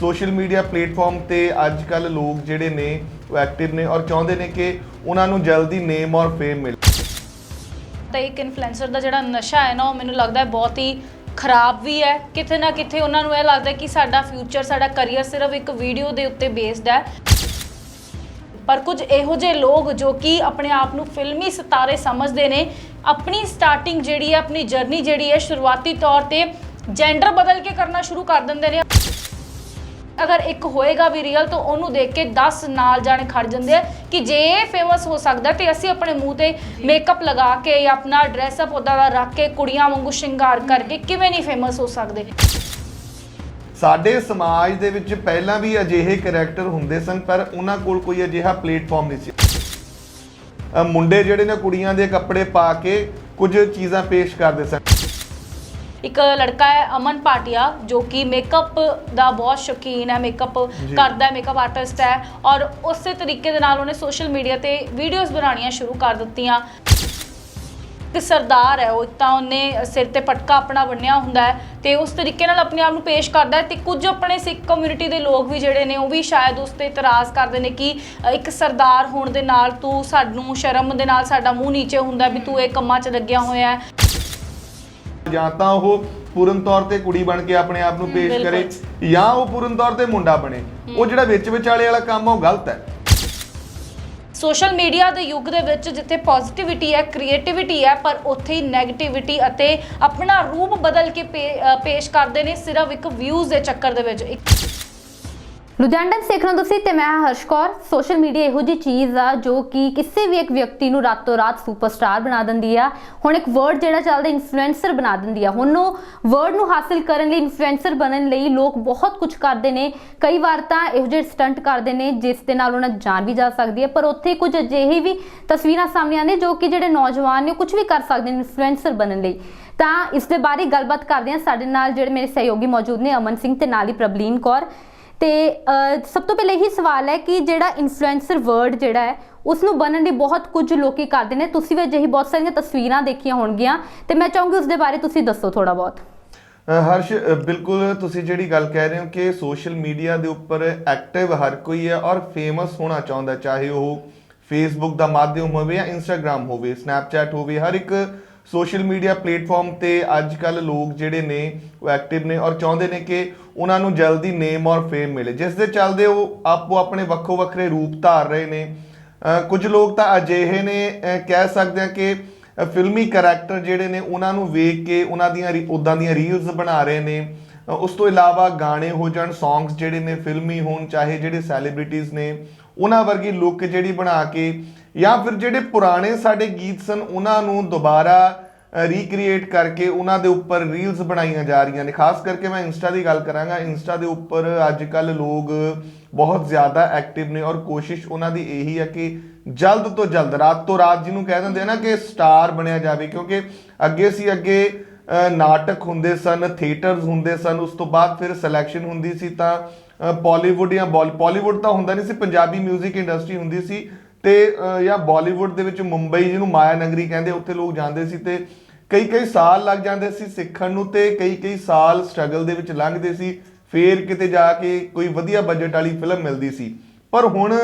Social media platform ਤੇ ਅੱਜ ਕੱਲ ਲੋਕ ਜਿਹੜੇ ਨੇ, ਉਹ ਐਕਟਿਵ ਨੇ ਔਰ ਚਾਹੁੰਦੇ ਨੇ ਕਿ ਉਹਨਾਂ ਨੂੰ ਜਲਦੀ ਨੇਮ ਔਰ ਫੇਮ ਮਿਲੇ। ਤਾਂ ਇੱਕ ਇਨਫਲੂਐਂਸਰ ਦਾ ਜਿਹੜਾ ਨਸ਼ਾ ਹੈ ਨਾ, ਉਹ ਮੈਨੂੰ ਲੱਗਦਾ ਹੈ ਬਹੁਤ ਹੀ ਖਰਾਬ ਵੀ ਹੈ। ਕਿਤੇ ਨਾ ਕਿਤੇ ਉਹਨਾਂ ਨੂੰ ਇਹ ਲੱਗਦਾ ਹੈ ਕਿ ਸਾਡਾ ਫਿਊਚਰ ਸਾਡਾ ਕਰੀਅਰ ਸਿਰਫ ਇੱਕ ਵੀਡੀਓ ਦੇ ਉੱਤੇ ਬੇਸਡ ਹੈ। ਪਰ ਕੁਝ ਇਹੋ ਜਿਹੇ ਲੋਕ ਜੋ ਕਿ ਆਪਣੇ ਆਪ ਨੂੰ ਫਿਲਮੀ ਸਿਤਾਰੇ ਸਮਝਦੇ ਨੇ, ਆਪਣੀ ਸਟਾਰਟਿੰਗ ਜਿਹੜੀ ਹੈ, ਆਪਣੀ ਜਰਨੀ ਜਿਹੜੀ ਹੈ, ਸ਼ੁਰੂਆਤੀ ਤੌਰ ਤੇ ਜੈਂਡਰ ਬਦਲ ਕੇ ਕਰਨਾ ਸ਼ੁਰੂ ਕਰ ਦਿੰਦੇ ਨੇ। ਅਗਰ ਇੱਕ ਹੋਏਗਾ ਵੀ ਰੀਅਲ ਤਾਂ ਉਹਨੂੰ ਦੇਖ ਕੇ 10 ਨਾਲ ਜਾਣੇ ਖੜ ਜਾਂਦੇ ਆ ਕਿ ਜੇ ਇਹ ਫੇਮਸ ਹੋ ਸਕਦਾ ਤੇ ਅਸੀਂ ਆਪਣੇ ਮੂੰਹ ਤੇ ਮੇਕਅਪ ਲਗਾ ਕੇ ਜਾਂ ਆਪਣਾ ਡਰੈਸ ਅਪ ਉਹਦਾ ਦਾ ਰੱਖ ਕੇ ਕੁੜੀਆਂ ਵਾਂਗੂ ਸ਼ਿੰਗਾਰ ਕਰਕੇ ਕਿਵੇਂ ਨਹੀਂ ਫੇਮਸ ਹੋ ਸਕਦੇ? ਸਾਡੇ ਸਮਾਜ ਦੇ ਵਿੱਚ ਪਹਿਲਾਂ ਵੀ ਅਜਿਹੇ ਕੈਰੈਕਟਰ ਹੁੰਦੇ ਸਨ ਪਰ ਉਹਨਾਂ ਕੋਲ ਕੋਈ ਅਜਿਹਾ ਪਲੇਟਫਾਰਮ ਨਹੀਂ ਸੀ। ਮੁੰਡੇ ਜਿਹੜੇ ਨੇ ਕੁੜੀਆਂ ਦੇ ਕੱਪੜੇ ਪਾ ਕੇ ਕੁਝ ਚੀਜ਼ਾਂ ਪੇਸ਼ ਕਰਦੇ ਸਨ। ਇੱਕ ਲੜਕਾ ਹੈ ਅਮਨ ਪਾਟਿਆ ਜੋ ਕਿ ਮੇਕਅਪ ਦਾ ਬਹੁਤ ਸ਼ੌਕੀਨ ਹੈ ਮੇਕਅਪ। ਕਰਦਾ ਹੈ ਮੇਕਅਪ ਆਰਟਿਸਟ ਹੈ ਔਰ ਉਸੇ ਤਰੀਕੇ ਦੇ ਨਾਲ ਉਹਨੇ ਸੋਸ਼ਲ ਮੀਡੀਆ ਤੇ ਵੀਡੀਓਜ਼ ਬਣਾਉਣੀਆਂ ਸ਼ੁਰੂ ਕਰ ਦਿੱਤੀਆਂ ਇੱਕ ਸਰਦਾਰ ਹੈ ਉਹ ਤਾਂ ਉਹਨੇ ਸਿਰ ਤੇ ਪਟਕਾ ਆਪਣਾ ਬੰਨਿਆ ਹੁੰਦਾ ਹੈ ਤੇ ਉਸ ਤਰੀਕੇ ਨਾਲ ਆਪਣੇ ਆਪ ਨੂੰ ਪੇਸ਼ ਕਰਦਾ ਹੈ ਤੇ ਕੁਝ ਆਪਣੇ ਸਿੱਖ ਕਮਿਊਨਿਟੀ ਦੇ ਲੋਕ ਵੀ ਜਿਹੜੇ ਨੇ ਉਹ ਵੀ ਸ਼ਾਇਦ ਉਸ ਤੇ ਇਤਰਾਜ਼ ਕਰਦੇ ਨੇ ਕਿ ਇੱਕ ਸਰਦਾਰ ਹੋਣ ਦੇ ਨਾਲ ਤੂੰ ਸਾਨੂੰ ਸ਼ਰਮ ਦੇ ਨਾਲ ਸਾਡਾ ਮੂੰਹ ਨੀਚੇ ਹੁੰਦਾ ਵੀ ਤੂੰ ਇਹ ਕੰਮਾਂ 'ਚ ਲੱਗਿਆ ਹੋਇਆ ਹੈ ਜਾਂ ਤਾਂ ਉਹ ਪੂਰਨ ਤੌਰ ਤੇ ਕੁੜੀ ਬਣ ਕੇ ਆਪਣੇ ਆਪ ਨੂੰ ਪੇਸ਼। ਕਰੇ ਜਾਂ। ਉਹ ਪੂਰਨ ਤੌਰ ਤੇ ਮੁੰਡਾ ਬਣੇ। ਉਹ ਜਿਹੜਾ ਵਿੱਚ ਵਿਚਾਲੇ ਵਾਲਾ ਕੰਮ ਆ ਉਹ ਗਲਤ ਹੈ। ਸੋਸ਼ਲ ਮੀਡੀਆ ਦੇ ਯੁੱਗ ਦੇ ਵਿੱਚ ਜਿੱਥੇ ਪੋਜ਼ਿਟਿਵਿਟੀ ਹੈ ਕ੍ਰੀਏਟੀਵਿਟੀ ਹੈ ਪਰ ਉੱਥੇ ਹੀ 네ਗੇਟਿਵਿਟੀ ਅਤੇ ਆਪਣਾ ਰੂਪ ਬਦਲ ਕੇ ਪੇ- ਅ, ਪੇਸ਼ ਕਰਦੇ ਨੇ ਸਿਰਫ ਇੱਕ ਵਿਊਜ਼ ਦੇ ਚੱਕਰ ਦੇ ਵਿੱਚ। ਇੱਕ ਲੁਧਿਆਣਾ ਸਿੱਖ ਰਹੇ ਹੋ ਤੁਸੀਂ ਤੇ ਮੈਂ ਹਾਂ ਹਰਸ਼ ਕੌਰ। ਸੋਸ਼ਲ ਮੀਡੀਆ ਇਹੋ ਜਿਹੀ ਚੀਜ਼ ਆ ਜੋ ਕਿ ਕਿਸੇ ਵੀ ਇੱਕ ਵਿਅਕਤੀ ਨੂੰ ਰਾਤੋਂ ਰਾਤ ਸੁਪਰਸਟਾਰ ਬਣਾ ਦਿੰਦੀ ਆ। ਹੁਣ ਇੱਕ ਵਰਡ ਜਿਹੜਾ ਚੱਲਦਾ ਇਨਫਲੂਐਂਸਰ ਬਣਾ ਦਿੰਦੀ ਆ। ਹੁਣ ਉਹ ਵਰਡ ਨੂੰ ਹਾਸਿਲ ਕਰਨ ਲਈ ਇਨਫਲੂਐਂਸਰ ਬਣਨ ਲਈ ਲੋਕ ਬਹੁਤ ਕੁਝ ਕਰਦੇ ਨੇ। ਕਈ ਵਾਰ ਤਾਂ ਇਹੋ ਜਿਹੇ ਸਟੰਟ ਕਰਦੇ ਨੇ, ਜਿਸ ਦੇ ਨਾਲ ਉਹਨਾਂ ਦੀ ਜਾਨ ਵੀ ਜਾ ਸਕਦੀ ਹੈ ਪਰ ਉੱਥੇ ਕੁਝ ਅਜਿਹੇ ਵੀ ਤਸਵੀਰਾਂ ਸਾਹਮਣੇ ਆਉਂਦੇ ਜੋ ਕਿ ਜਿਹੜੇ ਨੌਜਵਾਨ ਨੇ ਉਹ ਕੁਝ ਵੀ ਕਰ ਸਕਦੇ ਨੇ ਇਨਫਲੂਐਂਸਰ ਬਣਨ ਲਈ। ਤਾਂ ਇਸ ਦੇ ਬਾਰੇ ਗੱਲਬਾਤ ਕਰਦੇ ਹਾਂ। ਸਾਡੇ ਨਾਲ ਜਿਹੜੇ ਮੇਰੇ ਸਹਿਯੋਗੀ ਮੌਜੂਦ ਨੇ ਅਮਨ ਸਿੰਘ ਤੇ ਨਾਲ ਹੀ ਪ੍ਰਬਲੀਨ ਕੌਰ। ਤੇ ਸਭ ਤੋਂ ਪਹਿਲੇ ਇਹੀ ਸਵਾਲ ਹੈ ਕਿ ਜਿਹੜਾ ਇਨਫਲੂਐਂਸਰ ਵਰਡ ਜਿਹੜਾ ਹੈ ਉਸ ਨੂੰ ਬਣਨ ਲਈ ਬਹੁਤ ਕੁਝ ਲੋਕੀ ਕਰਦੇ ਨੇ। ਤੁਸੀਂ ਵੀ ਅਜਿਹੀ ਬਹੁਤ ਸਾਰੀਆਂ ਤਸਵੀਰਾਂ ਦੇਖੀਆਂ ਹੋਣਗੀਆਂ। ਤੇ ਮੈਂ ਚਾਹੂੰਗੀ ਉਸ ਦੇ ਬਾਰੇ ਤੁਸੀਂ ਦੱਸੋ ਥੋੜਾ ਬਹੁਤ। ਹਰਸ਼ ਬਿਲਕੁਲ ਤੁਸੀਂ ਜਿਹੜੀ ਗੱਲ ਕਹਿ ਰਹੇ ਹੋ ਕਿ ਸੋਸ਼ਲ ਮੀਡੀਆ ਦੇ ਉੱਪਰ ਐਕਟਿਵ ਹਰ ਕੋਈ ਹੈ ਔਰ ਫੇਮਸ ਹੋਣਾ ਚਾਹੁੰਦਾ ਚਾਹੇ ਉਹ ਫੇਸਬੁੱਕ ਦਾ ਮਾਧਿਅਮ ਹੋਵੇ ਜਾਂ ਇੰਸਟਾਗ੍ਰam ਹੋਵੇ ਸਨੈਪਚੈਟ ਹੋਵੇ, ਹਰ ਇੱਕ ਸੋਸ਼ਲ ਮੀਡੀਆ ਪਲੇਟਫਾਰਮ ਤੇ ਅੱਜ ਕੱਲ ਲੋਕ ਜਿਹੜੇ ਨੇ, ਉਹ ਐਕਟਿਵ ਨੇ ਔਰ ਚਾਹੁੰਦੇ ਨੇ ਕਿ ਉਹਨਾਂ ਨੂੰ ਜਲਦੀ ਨੇਮ ਔਰ ਫੇਮ ਮਿਲੇ। ਜਿਸ ਦੇ ਚੱਲਦੇ ਉਹ ਆਪੋ ਆਪਣੇ ਵੱਖੋ ਵੱਖਰੇ ਰੂਪ ਧਾਰ ਰਹੇ ਨੇ। ਕੁਝ ਲੋਕ ਤਾਂ ਅਜਿਹੇ ਨੇ ਕਹਿ ਸਕਦੇ ਆ ਕਿ ਫਿਲਮੀ ਕੈਰੈਕਟਰ ਜਿਹੜੇ ਨੇ, ਉਹਨਾਂ ਨੂੰ ਵੇਖ ਕੇ ਉਹਨਾਂ ਦੀਆਂ ਉਦਾਂ ਦੀਆਂ ਰੀਲਸ ਬਣਾ ਰਹੇ ਨੇ। ਉਸ ਤੋਂ ਇਲਾਵਾ ਗਾਣੇ ਹੋ ਜਾਣ ਸੌਂਗਸ ਜਿਹੜੇ ਨੇ, ਫਿਲਮੀ ਹੋਣ, ਚਾਹੇ ਜਿਹੜੇ ਸੈਲੀਬ੍ਰਿਟੀਜ਼ ਨੇ, ਉਹਨਾਂ ਵਰਗੀ ਲੁੱਕ ਜਿਹੜੀ ਬਣਾ ਕੇ ਜਾਂ ਫਿਰ ਜਿਹੜੇ ਪੁਰਾਣੇ ਸਾਡੇ ਗੀਤ ਸਨ, ਉਹਨਾਂ ਨੂੰ ਦੁਬਾਰਾ ਰੀਕ੍ਰੀਏਟ ਕਰਕੇ ਉਹਨਾਂ ਦੇ ਉੱਪਰ ਰੀਲਸ ਬਣਾਈਆਂ ਜਾ ਰਹੀਆਂ ਨੇ। ਖਾਸ ਕਰਕੇ ਮੈਂ ਇੰਸਟਾ ਦੀ ਗੱਲ ਕਰਾਂਗਾ। ਇੰਸਟਾ ਦੇ ਉੱਪਰ ਅੱਜ ਕੱਲ ਲੋਕ ਬਹੁਤ ਜ਼ਿਆਦਾ ਐਕਟਿਵ ਨੇ ਔਰ ਕੋਸ਼ਿਸ਼ ਉਹਨਾਂ ਦੀ ਇਹੀ ਹੈ ਕਿ ਜਲਦ ਤੋਂ ਜਲਦ, ਰਾਤ ਤੋਂ ਰਾਤ ਜਿਹਨੂੰ ਕਹਿ ਦਿੰਦੇ ਆ ਨਾ ਕਿ ਸਟਾਰ ਬਣਿਆ ਜਾਵੇ, ਕਿਉਂਕਿ ਅੱਗੇ ਸੀ ਅੱਗੇ ਨਾਟਕ ਹੁੰਦੇ ਸਨ ਥੀਏਟਰਸ ਹੁੰਦੇ ਸਨ, ਉਸ ਤੋਂ ਬਾਅਦ ਫਿਰ ਸਿਲੈਕਸ਼ਨ ਹੁੰਦੀ ਸੀ ਤਾਂ ਬਾਲੀਵੁੱਡ ਜਾਂ ਬਾਲੀਵੁੱਡ ਤਾਂ ਹੁੰਦਾ ਨਹੀਂ ਸੀ, ਪੰਜਾਬੀ 뮤직 ਇੰਡਸਟਰੀ ਹੁੰਦੀ ਸੀ। ਤੇ ਜਾਂ ਬਾਲੀਵੁੱਡ ਦੇ ਵਿੱਚ ਮੁੰਬਈ ਜਿਹਨੂੰ ਮਾਇਆ ਨਗਰੀ ਕਹਿੰਦੇ, ਉੱਥੇ ਲੋਕ ਜਾਂਦੇ ਸੀ ਤੇ ਕਈ ਕਈ ਸਾਲ ਲੱਗ ਜਾਂਦੇ ਸੀ ਸਿੱਖਣ ਨੂੰ ਤੇ ਕਈ ਕਈ ਸਾਲ ਸਟਰਗਲ ਦੇ ਵਿੱਚ ਲੰਘਦੇ ਸੀ, ਫੇਰ ਕਿਤੇ ਜਾ ਕੇ ਕੋਈ ਵਧੀਆ ਬਜਟ ਵਾਲੀ ਫਿਲਮ ਮਿਲਦੀ ਸੀ। ਪਰ ਹੁਣ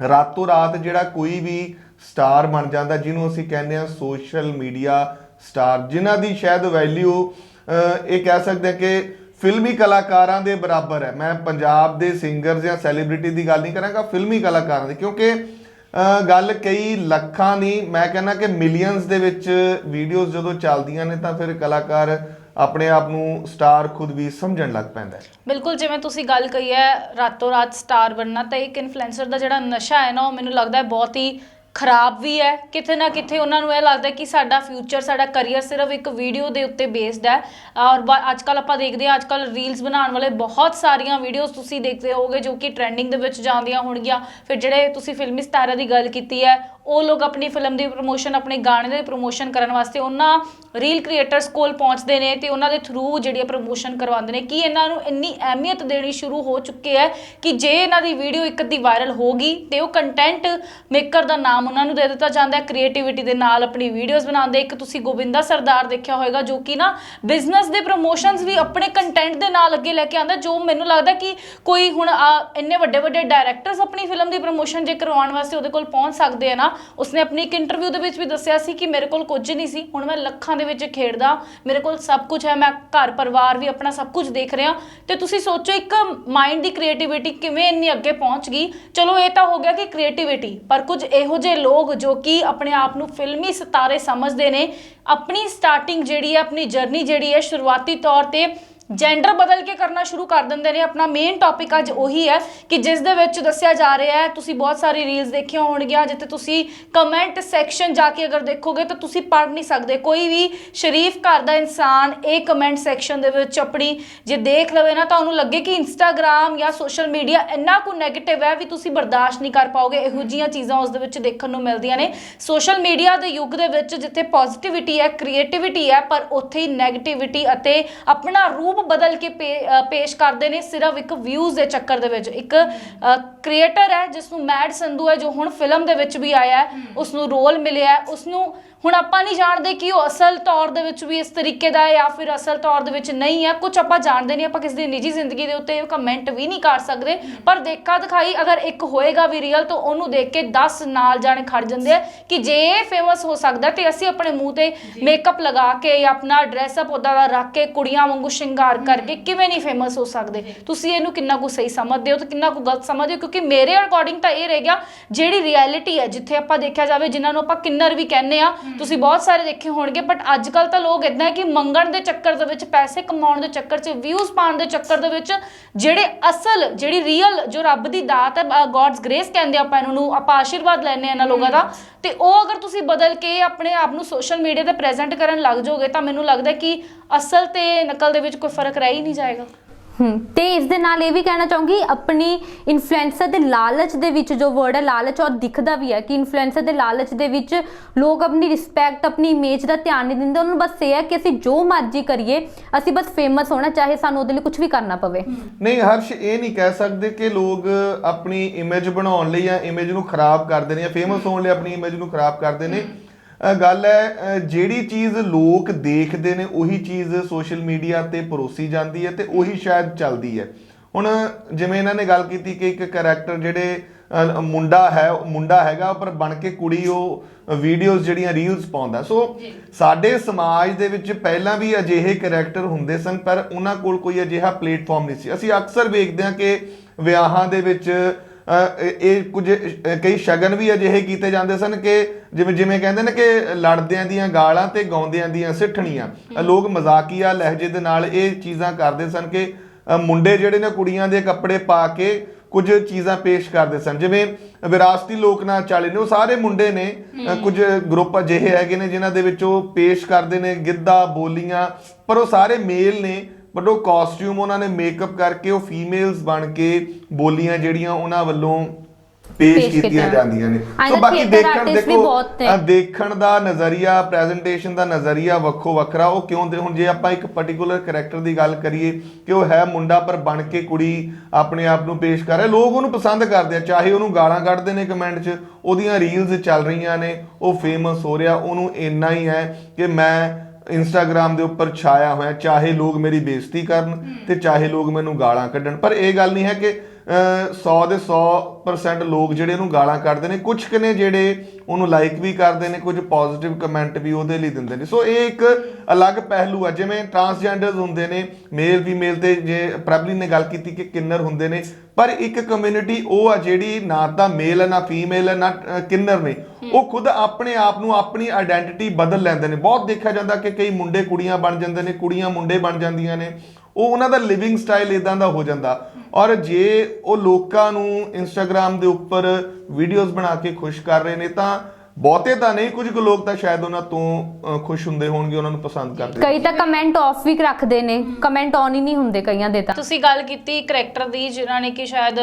ਰਾਤੋਂ ਰਾਤ ਜਿਹੜਾ ਕੋਈ ਵੀ ਸਟਾਰ ਬਣ ਜਾਂਦਾ, ਜਿਹਨੂੰ ਅਸੀਂ ਕਹਿੰਦੇ ਆ ਸੋਸ਼ਲ ਮੀਡੀਆ ਸਟਾਰ ਜਿਨ੍ਹਾਂ ਦੀ ਸ਼ਾਇਦ ਵੈਲਿਊ ਇਹ ਕਹਿ ਸਕਦੇ ਹਾਂ ਕਿ ਫਿਲਮੀ ਕਲਾਕਾਰਾਂ ਦੇ ਬਰਾਬਰ ਹੈ। ਮੈਂ ਪੰਜਾਬ ਦੇ ਸਿੰਗਰਸ ਜਾਂ ਸੈਲੀਬ੍ਰਿਟੀ ਦੀ ਗੱਲ ਨਹੀਂ ਕਰਾਂਗਾ ਫਿਲਮੀ ਕਲਾਕਾਰਾਂ ਦੀ, ਕਿਉਂਕਿ ਗੱਲ ਕਈ ਲੱਖਾਂ ਦੀ, ਮੈਂ ਕਹਿੰਦਾ ਕਿ ਮਿਲੀਅਨਸ ਦੇ ਵਿੱਚ ਵੀਡੀਓਜ਼ ਜਦੋਂ ਚੱਲਦੀਆਂ ਨੇ ਤਾਂ ਫਿਰ ਕਲਾਕਾਰ ਆਪਣੇ ਆਪ ਨੂੰ ਸਟਾਰ ਖੁਦ ਵੀ ਸਮਝਣ ਲੱਗ ਪੈਂਦਾ ਹੈ। ਬਿਲਕੁਲ, ਜਿਵੇਂ ਤੁਸੀਂ ਗੱਲ ਕਹੀ ਹੈ, ਰਾਤੋਂ ਰਾਤ ਸਟਾਰ ਬਣਨਾ ਤਾਂ ਇੱਕ ਇਨਫਲੂਐਂਸਰ ਦਾ ਜਿਹੜਾ ਨਸ਼ਾ ਹੈ ਨਾ, ਉਹ ਮੈਨੂੰ ਲੱਗਦਾ ਹੈ ਬਹੁਤ ਹੀ ਖਰਾਬ ਵੀ ਹੈ, ਕਿਤੇ ਨਾ ਕਿਤੇ ਉਹਨਾਂ ਨੂੰ ਇਹ ਲੱਗਦਾ ਕਿ ਸਾਡਾ ਫਿਊਚਰ ਸਾਡਾ ਕੈਰੀਅਰ ਸਿਰਫ ਇੱਕ ਵੀਡੀਓ ਦੇ ਉੱਤੇ ਬੇਸਡ ਹੈ। ਔਰ ਅੱਜ ਕੱਲ ਆਪਾਂ ਦੇਖਦੇ ਹਾਂ ਅੱਜ ਕੱਲ ਰੀਲਸ ਬਣਾਉਣ ਵਾਲੇ ਬਹੁਤ ਸਾਰੀਆਂ ਵੀਡੀਓਜ਼ ਤੁਸੀਂ ਦੇਖਦੇ ਹੋਗੇ ਜੋ ਕਿ ਟ੍ਰੈਂਡਿੰਗ ਦੇ ਵਿੱਚ ਜਾਂਦੀਆਂ ਹੋਣਗੀਆਂ। ਫਿਰ ਜਿਹੜੇ ਤੁਸੀਂ ਫਿਲਮੀ ਸਟਾਰਾਂ ਦੀ ਗੱਲ ਕੀਤੀ ਹੈ ਉਹ ਲੋਕ ਆਪਣੀ ਫਿਲਮ ਦੀ ਪ੍ਰੋਮੋਸ਼ਨ ਆਪਣੇ ਗਾਣੇ ਦੀ ਪ੍ਰੋਮੋਸ਼ਨ ਕਰਨ ਵਾਸਤੇ ਉਹਨਾਂ ਰੀਲ ਕ੍ਰੀਏਟਰਸ ਕੋਲ ਪਹੁੰਚਦੇ ਨੇ ਤੇ ਉਹਨਾਂ ਦੇ ਥਰੂ ਜਿਹੜੀ ਪ੍ਰੋਮੋਸ਼ਨ ਕਰਵਾਉਂਦੇ ਨੇ। ਕੀ ਇਹਨਾਂ ਨੂੰ ਇੰਨੀ ਅਹਿਮੀਅਤ ਦੇਣੀ ਸ਼ੁਰੂ ਹੋ ਚੁੱਕੀ ਹੈ ਕਿ ਜੇ ਇਹਨਾਂ ਦੀ ਵੀਡੀਓ ਇੱਕ ਅੱਧੀ ਵਾਇਰਲ ਹੋ ਗਈ ਤੇ ਉਹ ਕੰਟੈਂਟ ਮੇਕਰ ਦਾ ਨਾਮ ਉਹਨਾਂ ਨੂੰ ਦੇ ਦਿੱਤਾ ਜਾਂਦਾ ਹੈ ਕ੍ਰੀਏਟੀਵਿਟੀ ਦੇ ਨਾਲ ਆਪਣੀ ਵੀਡੀਓਜ਼ ਬਣਾਉਂਦੇ। ਇੱਕ ਤੁਸੀਂ ਗੋਬਿੰਦਾ ਸਰਦਾਰ ਦੇਖਿਆ ਹੋਵੇਗਾ ਜੋ ਕਿ ਨਾ ਬਿਜ਼ਨਸ ਦੇ ਪ੍ਰੋਮੋਸ਼ਨਸ ਵੀ ਆਪਣੇ ਕੰਟੈਂਟ ਦੇ ਨਾਲ ਅੱਗੇ ਲੈ ਕੇ ਆਉਂਦਾ ਜੋ ਮੈਨੂੰ ਲੱਗਦਾ ਕਿ ਕੋਈ ਹੁਣ ਆ, ਇੰਨੇ ਵੱਡੇ ਵੱਡੇ ਡਾਇਰੈਕਟਰਸ ਆਪਣੀ ਫਿਲਮ ਦੀ ਪ੍ਰੋਮੋਸ਼ਨ ਜੇ ਕਰਵਾਉਣ ਵਾਸਤੇ ਉਹਦੇ ਕੋਲ ਪਹੁੰਚ ਸਕਦੇ ਆ ਨਾ ਉਸਨੇ ਆਪਣੀ ਇੱਕ ਇੰਟਰਵਿਊ ਦੇ ਵਿੱਚ ਵੀ ਦੱਸਿਆ ਸੀ ਕਿ ਮੇਰੇ ਕੋਲ ਕੁਝ ਨਹੀਂ ਸੀ। ਹੁਣ ਮੈਂ ਲੱਖਾਂ ਦੇ ਵਿੱਚ ਖੇਡਦਾ, ਮੇਰੇ ਕੋਲ ਸਭ ਕੁਝ ਹੈ, ਮੈਂ ਘਰ ਪਰਿਵਾਰ ਵੀ ਆਪਣਾ ਸਭ ਕੁਝ ਦੇਖ ਰਿਹਾ। ਤੇ ਤੁਸੀਂ ਸੋਚੋ ਇੱਕ ਮਾਈਂਡ ਦੀ ਕ੍ਰੀਏਟੀਵਿਟੀ ਕਿਵੇਂ ਇੰਨੀ ਅੱਗੇ ਪਹੁੰਚ ਗਈ। ਚਲੋ ਇਹ ਤਾਂ ਹੋ ਗਿਆ ਕਿ ਕ੍ਰੀਏਟੀਵਿਟੀ ਪਰ ਕੁਝ ਇਹੋ ਜਿਹੇ ਲੋਕ ਜੋ ਕਿ ਆਪਣੇ ਆਪ ਨੂੰ ਫਿਲਮੀ ਸਿਤਾਰੇ ਸਮਝਦੇ ਨੇ, ਆਪਣੀ ਸਟਾਰਟਿੰਗ ਜਿਹੜੀ ਹੈ, ਆਪਣੀ ਜਰਨੀ ਜਿਹੜੀ ਹੈ, ਸ਼ੁਰੂਆਤੀ ਤੌਰ ਤੇ ਜੈਂਡਰ ਬਦਲ ਕੇ ਕਰਨਾ ਸ਼ੁਰੂ ਕਰ ਦਿੰਦੇ ਨੇ। ਆਪਣਾ ਮੇਨ ਟੌਪਿਕ ਅੱਜ ਉਹੀ ਹੈ ਕਿ ਜਿਸ ਦੇ ਵਿੱਚ ਦੱਸਿਆ ਜਾ ਰਿਹਾ ਹੈ, ਤੁਸੀਂ ਬਹੁਤ ਸਾਰੀ ਰੀਲਸ ਦੇਖੀਆਂ ਹੋਣਗੀਆਂ, ਜਿੱਥੇ ਤੁਸੀਂ ਕਮੈਂਟ ਸੈਕਸ਼ਨ ਜਾ ਕੇ ਅਗਰ ਦੇਖੋਗੇ ਤਾਂ ਤੁਸੀਂ ਪੜ੍ਹ ਨਹੀਂ ਸਕਦੇ। ਕੋਈ ਵੀ ਸ਼ਰੀਫ ਘਰ ਦਾ ਇਨਸਾਨ ਇਹ ਕਮੈਂਟ ਸੈਕਸ਼ਨ ਦੇ ਵਿੱਚ ਆਪਣੀ ਜੇ ਦੇਖ ਲਵੇ ਨਾ, ਤਾਂ ਉਹਨੂੰ ਲੱਗੇ ਕਿ ਇੰਸਟਾਗ੍ਰam ਜਾਂ ਸੋਸ਼ਲ ਮੀਡੀਆ ਇੰਨਾ ਕੁ 네ਗੇਟਿਵ ਹੈ ਵੀ ਤੁਸੀਂ ਬਰਦਾਸ਼ਤ ਨਹੀਂ ਕਰ ਪਾਓਗੇ। ਇਹੋ ਜੀਆਂ ਚੀਜ਼ਾਂ ਉਸ ਦੇ ਵਿੱਚ ਦੇਖਣ ਨੂੰ ਮਿਲਦੀਆਂ ਨੇ। ਸੋਸ਼ਲ ਮੀਡੀਆ ਦੇ ਯੁੱਗ ਦੇ ਵਿੱਚ ਜਿੱਥੇ ਪੋਜ਼ਿਟਿਵਿਟੀ ਹੈ ਕ੍ਰੀਏਟੀਵਿਟੀ ਹੈ, ਪਰ ਉੱਥੇ ਹੀ 네ਗੇਟਿਵਿਟੀ ਅਤੇ ਆਪਣਾ ਰੂਪ ਬਦਲ ਕੇ ਪੇ- ਅ, ਪੇਸ਼ ਕਰਦੇ ਨੇ ਸਿਰਫ ਇੱਕ ਵਿਊਜ਼ ਦੇ ਚੱਕਰ ਦੇ ਵਿੱਚ। ਇੱਕ ਕ੍ਰੀਏਟਰ ਹੈ ਜਿਸ ਨੂੰ ਮੈਡ ਸੰਧੂ ਹੈ ਜੋ ਹੁਣ ਫਿਲਮ ਦੇ ਵਿੱਚ ਵੀ ਆਇਆ ਹੈ ਉਸ ਨੂੰ ਰੋਲ ਮਿਲਿਆ ਹੈ ਉਸ ਨੂੰ ਹੁਣ ਆਪਾਂ ਨਹੀਂ ਜਾਣਦੇ ਕਿ ਉਹ ਅਸਲ ਤੌਰ ਦੇ ਵਿੱਚ ਵੀ ਇਸ ਤਰੀਕੇ ਦਾ ਹੈ ਜਾਂ ਫਿਰ ਅਸਲ ਤੌਰ ਦੇ ਵਿੱਚ ਨਹੀਂ ਹੈ। ਕੁਝ ਆਪਾਂ ਜਾਣਦੇ ਨਹੀਂ ਆਪਾਂ ਕਿਸੇ ਦੀ ਨਿੱਜੀ ਜ਼ਿੰਦਗੀ ਦੇ ਉੱਤੇ ਕਮੈਂਟ ਵੀ ਨਹੀਂ ਕਰ ਸਕਦੇ। ਪਰ ਦੇਖਾ ਦਿਖਾਈ ਅਗਰ ਇੱਕ ਹੋਏਗਾ ਵੀ ਰੀਅਲ ਤਾਂ ਉਹਨੂੰ ਦੇਖ ਕੇ 10 ਨਾਲ ਜਾਣੇ ਖੜ ਜਾਂਦੇ ਆ ਕਿ ਜੇ ਇਹ ਫੇਮਸ ਹੋ ਸਕਦਾ ਤੇ ਅਸੀਂ ਆਪਣੇ ਮੂੰਹ ਤੇ ਮੇਕਅਪ ਲਗਾ ਕੇ ਜਾਂ ਆਪਣਾ ਡਰੈਸ ਅਪ ਉਹਦਾ ਦਾ ਰੱਖ ਕੇ ਕੁੜੀਆਂ ਵਾਂਗੂ ਸ਼ਿੰਗਾਰ ਕਰਕੇ ਕਿਵੇਂ ਨਹੀਂ ਫੇਮਸ ਹੋ ਸਕਦੇ? ਤੁਸੀਂ ਇਹਨੂੰ ਕਿੰਨਾ ਕੁ ਸਹੀ ਸਮਝਦੇ ਹੋ ਤੇ ਕਿੰਨਾ ਕੁ ਗਲਤ ਸਮਝਦੇ ਹੋ? ਕਿਉਂਕਿ ਮੇਰੇ ਅਕੋਰਡਿੰਗ ਤਾਂ ਇਹ ਰਹਿ ਗਿਆ ਜਿਹੜੀ ਰਿਐਲਿਟੀ ਹੈ ਜਿੱਥੇ ਆਪਾਂ ਦੇਖਿਆ ਜਾਵੇ ਜਿਨ੍ਹਾਂ ਨੂੰ ਆਪਾਂ ਕਿੰਨਰ ਵੀ ਕਹਿੰਦੇ ਆ ਤੁਸੀਂ ਬਹੁਤ ਸਾਰੇ ਦੇਖੇ ਹੋਣਗੇ ਬਟ ਅੱਜ ਕੱਲ ਤਾਂ ਲੋਕ ਇਦਾਂ ਕਿ ਮੰਗਣ ਦੇ ਚੱਕਰ ਦੇ ਵਿੱਚ ਪੈਸੇ ਕਮਾਉਣ ਦੇ ਚੱਕਰ 'ਚ ਵਿਊਜ਼ ਪਾਉਣ ਦੇ ਚੱਕਰ ਦੇ ਵਿੱਚ ਜਿਹੜੇ ਅਸਲ ਜਿਹੜੀ ਰੀਅਲ ਜੋ ਰੱਬ ਦੀ ਦਾਤ ਹੈ ਗੋਡਸ ਗ੍ਰੇਸ ਕਹਿੰਦੇ ਆਪਾਂ ਇਹਨਾਂ ਨੂੰ ਆਪਾਂ ਆਸ਼ੀਰਵਾਦ ਲੈਣੇ ਇਹਨਾਂ ਲੋਕਾਂ ਦਾ। ਤੇ ਉਹ ਅਗਰ ਤੁਸੀਂ ਬਦਲ ਕੇ ਆਪਣੇ ਆਪ ਨੂੰ ਸੋਸ਼ਲ ਮੀਡੀਆ ਤੇ ਪ੍ਰੈਜ਼ੈਂਟ ਕਰਨ ਲੱਗ ਜਾਓਗੇ ਤਾਂ ਮੈਨੂੰ ਲੱਗਦਾ ਕਿ ਅਸਲ ਤੇ ਨਕਲ ਦੇ ਵਿੱਚ ਕੋਈ ਫ਼ਰਕ ਰਹਿ ਹੀ ਨਹੀਂ ਜਾਏਗਾ। ਹਮ ਤੇ ਇਸ ਦੇ ਨਾਲ ਇਹ ਵੀ ਕਹਿਣਾ ਚਾਹੂੰਗੀ ਆਪਣੀ ਇਨਫਲੂਐਂਸਰ ਦੇ ਲਾਲਚ ਦੇ ਵਿੱਚ ਜੋ ਵਰਡ ਹੈ ਲਾਲਚ ਔਰ ਦਿਖਦਾ ਵੀ ਹੈ ਕਿ ਇਨਫਲੂਐਂਸਰ ਦੇ ਲਾਲਚ ਦੇ ਵਿੱਚ ਲੋਕ ਆਪਣੀ ਰਿਸਪੈਕਟ ਆਪਣੀ ਇਮੇਜ ਦਾ ਧਿਆਨ ਨਹੀਂ ਦਿੰਦੇ। ਉਹਨਾਂ ਨੂੰ ਬਸ ਇਹ ਹੈ ਕਿ ਅਸੀਂ ਜੋ ਮਰਜ਼ੀ ਕਰੀਏ ਅਸੀਂ ਬਸ ਫੇਮਸ ਹੋਣਾ ਚਾਹੇ ਸਾਨੂੰ ਉਹਦੇ ਲਈ ਕੁਝ ਵੀ ਕਰਨਾ ਪਵੇ। ਨਹੀਂ ਹਰਸ਼ ਇਹ ਨਹੀਂ ਕਹਿ ਸਕਦੇ ਕਿ ਲੋਕ ਆਪਣੀ ਇਮੇਜ ਬਣਾਉਣ ਲਈ ਜਾਂ ਇਮੇਜ ਨੂੰ ਖਰਾਬ ਕਰਦੇ ਨੇ ਜਾਂ ਫੇਮਸ ਹੋਣ ਲਈ ਆਪਣੀ ਇਮੇਜ ਨੂੰ ਖਰਾਬ ਕਰਦੇ ਨੇ। ਗੱਲ ਹੈ ਜਿਹੜੀ ਚੀਜ਼ ਲੋਕ ਦੇਖਦੇ ਨੇ ਉਹੀ ਚੀਜ਼ ਸੋਸ਼ਲ ਮੀਡੀਆ ਤੇ ਪਰੋਸੀ ਜਾਂਦੀ ਹੈ ਤੇ ਉਹੀ ਸ਼ਾਇਦ ਚੱਲਦੀ ਹੈ। ਹੁਣ ਜਿਵੇਂ ਇਹਨਾਂ ਨੇ ਗੱਲ ਕੀਤੀ ਕਿ ਇੱਕ ਕੈਰੈਕਟਰ ਜਿਹੜੇ ਮੁੰਡਾ ਹੈ ਉਹ ਮੁੰਡਾ ਹੈਗਾ ਪਰ ਬਣ ਕੇ ਕੁੜੀ ਉਹ ਵੀਡੀਓਜ਼ ਜਿਹੜੀਆਂ ਰੀਲਸ ਪਾਉਂਦਾ। ਸੋ ਸਾਡੇ ਸਮਾਜ ਦੇ ਵਿੱਚ ਪਹਿਲਾਂ ਵੀ ਅਜਿਹੇ ਕੈਰੈਕਟਰ ਹੁੰਦੇ ਸਨ ਪਰ ਉਹਨਾਂ ਕੋਲ ਕੋਈ ਅਜਿਹਾ ਪਲੇਟਫਾਰਮ ਨਹੀਂ ਸੀ। ਅਸੀਂ ਅਕਸਰ ਵੇਖਦੇ ਹਾਂ ਕਿ ਵਿਆਹਾਂ ਦੇ ਵਿੱਚ ਇਹ ਕੁਝ ਕਈ ਸ਼ਗਨ ਵੀ ਅਜਿਹੇ ਕੀਤੇ ਜਾਂਦੇ ਸਨ ਕਿ ਜਿਵੇਂ ਜਿਵੇਂ ਕਹਿੰਦੇ ਨੇ ਕਿ ਲੜਦਿਆਂ ਦੀਆਂ ਗਾਲਾਂ ਤੇ ਗਾਉਂਦਿਆਂ ਦੀਆਂ ਸਿੱਠਣੀਆਂ। ਲੋਕ ਮਜ਼ਾਕੀਆ ਲਹਿਜੇ ਦੇ ਨਾਲ ਇਹ ਚੀਜ਼ਾਂ ਕਰਦੇ ਸਨ ਕਿ ਮੁੰਡੇ ਜਿਹੜੇ ਨੇ ਕੁੜੀਆਂ ਦੇ ਕੱਪੜੇ ਪਾ ਕੇ ਕੁਝ ਚੀਜ਼ਾਂ ਪੇਸ਼ ਕਰਦੇ ਸਨ। ਜਿਵੇਂ ਵਿਰਾਸਤੀ ਲੋਕ ਨਾਚ ਵਾਲੇ ਨੇ, ਉਹ ਸਾਰੇ ਮੁੰਡੇ ਨੇ ਕੁਝ ਗਰੁੱਪ ਅਜਿਹੇ ਹੈਗੇ ਨੇ ਜਿਨ੍ਹਾਂ ਦੇ ਵਿੱਚ ਉਹ ਪੇਸ਼ ਕਰਦੇ ਨੇ ਗਿੱਧਾ, ਬੋਲੀਆਂ, ਪਰ ਉਹ ਸਾਰੇ ਮੇਲ ਨੇ। ਬਟ ਉਹ ਕਾਸਟਿਊਮ ਉਹਨਾਂ ਨੇ ਮੇਕਅਪ ਕਰਕੇ ਉਹ ਫੀਮੇਲਸ ਬਣ ਕੇ ਬੋਲੀਆਂ ਜਿਹੜੀਆਂ ਉਹਨਾਂ ਵੱਲੋਂ ਪੇਸ਼ ਕੀਤੀਆਂ ਜਾਂਦੀਆਂ ਨੇ। ਸੋ ਬਾਕੀ ਦੇਖਣ ਦੇਖੋ ਦੇਖਣ ਦਾ ਨਜ਼ਰੀਆ ਪ੍ਰੈਜੈਂਟੇਸ਼ਨ ਦਾ ਨਜ਼ਰੀਆ ਵੱਖੋ ਵੱਖਰਾ। ਉਹ ਕਿਉਂ ਦੇ ਹੁਣ ਜੇ ਆਪਾਂ ਇੱਕ ਪਾਰਟਿਕੂਲਰ ਕੈਰੈਕਟਰ ਦੀ ਗੱਲ ਕਰੀਏ ਕਿ ਉਹ ਹੈ ਮੁੰਡਾ ਪਰ ਬਣ ਕੇ ਕੁੜੀ ਆਪਣੇ ਆਪ ਨੂੰ ਪੇਸ਼ ਕਰ ਰਿਹਾ। ਲੋਕ ਉਹਨੂੰ ਪਸੰਦ ਕਰਦੇ ਆ ਚਾਹੇ ਉਹਨੂੰ ਗਾਲਾਂ ਕੱਢਦੇ ਨੇ ਕਮੈਂਟ 'ਚ। ਉਹਦੀਆਂ ਰੀਲਸ ਚੱਲ ਰਹੀਆਂ ਨੇ ਉਹ ਫੇਮਸ ਹੋ ਰਿਹਾ। ਉਹਨੂੰ ਇੰਨਾ ਹੀ ਹੈ ਕਿ ਮੈਂ ਇੰਸਟਾਗ੍ਰam ਦੇ ਉੱਪਰ ਛਾਇਆ ਹੋਇਆ ਚਾਹੇ ਲੋਕ ਮੇਰੀ ਬੇਇੱਜ਼ਤੀ ਕਰਨ ਤੇ ਚਾਹੇ ਲੋਕ ਮੈਨੂੰ ਗਾਲਾਂ ਕੱਢਣ। ਪਰ ਇਹ ਗੱਲ ਨਹੀਂ ਹੈ ਕਿ 100 ਦੇ 100% ਲੋਕ ਜਿਹੜੇ ਉਹਨੂੰ ਗਾਲਾਂ ਕੱਢਦੇ ਨੇ ਕੁਝ ਕੁ ਨੇ ਜਿਹੜੇ ਉਹਨੂੰ ਲਾਈਕ ਵੀ ਕਰਦੇ ਨੇ ਕੁਝ ਪੋਜ਼ਿਟਿਵ ਕਮੈਂਟ ਵੀ ਉਹਦੇ ਲਈ ਦਿੰਦੇ ਨੇ। ਸੋ ਇਹ ਇੱਕ ਅਲੱਗ ਪਹਿਲੂ ਆ ਜਿਵੇਂ ਟਰਾਂਸਜੈਂਡਰਸ ਹੁੰਦੇ ਨੇ ਮੇਲ ਫੀਮੇਲ ਤੇ ਜੇ ਪ੍ਰਬਲੀ ਨੇ ਗੱਲ ਕੀਤੀ ਕਿ ਕਿੰਨਰ ਹੁੰਦੇ ਨੇ ਪਰ ਇੱਕ ਕਮਿਊਨਿਟੀ ਉਹ ਆ ਜਿਹੜੀ ਨਾ ਤਾਂ ਮੇਲ ਹੈ ਨਾ ਫੀਮੇਲ ਹੈ ਨਾ ਕਿੰਨਰ ਨੇ। ਉਹ ਖੁਦ ਆਪਣੇ ਆਪ ਨੂੰ ਆਪਣੀ ਆਇਡੈਂਟੀਟੀ ਬਦਲ ਲੈਂਦੇ ਨੇ। ਬਹੁਤ ਦੇਖਿਆ ਜਾਂਦਾ ਕਿ ਕਈ ਮੁੰਡੇ ਕੁੜੀਆਂ ਬਣ ਜਾਂਦੇ ਨੇ ਕੁੜੀਆਂ ਮੁੰਡੇ ਬਣ ਜਾਂਦੀਆਂ ਨੇ। ਉਹ ਉਹਨਾਂ ਦਾ ਲਿਵਿੰਗ ਸਟਾਈਲ ਇਦਾਂ ਦਾ ਹੋ ਜਾਂਦਾ। ਔਰ ਜੇ ਉਹ ਲੋਕਾਂ ਨੂੰ ਇੰਸਟਾਗ੍ਰam ਦੇ ਉੱਪਰ ਵੀਡੀਓਜ਼ ਬਣਾ ਕੇ ਖੁਸ਼ ਕਰ ਰਹੇ ਨੇ ਤਾਂ ਬਹੁਤੇ ਤਾਂ ਨਹੀਂ ਕੁਝ ਕੁ ਲੋਕ ਤਾਂ ਸ਼ਾਇਦ ਉਹਨਾਂ ਤੋਂ ਖੁਸ਼ ਹੁੰਦੇ ਹੋਣਗੇ ਉਹਨਾਂ ਨੂੰ ਪਸੰਦ ਕਰਦੇ ਕਈ ਤਾਂ ਕਮੈਂਟ ਆਫ ਵੀ ਰੱਖਦੇ ਨੇ ਕਮੈਂਟ ਆਨ ਹੀ ਨਹੀਂ ਹੁੰਦੇ ਕਈਆਂ ਦੇ ਤਾਂ। ਤੁਸੀਂ ਗੱਲ ਕੀਤੀ ਕਰੈਕਟਰ ਦੀ ਜਿਨ੍ਹਾਂ ਨੇ ਕਿ ਸ਼ਾਇਦ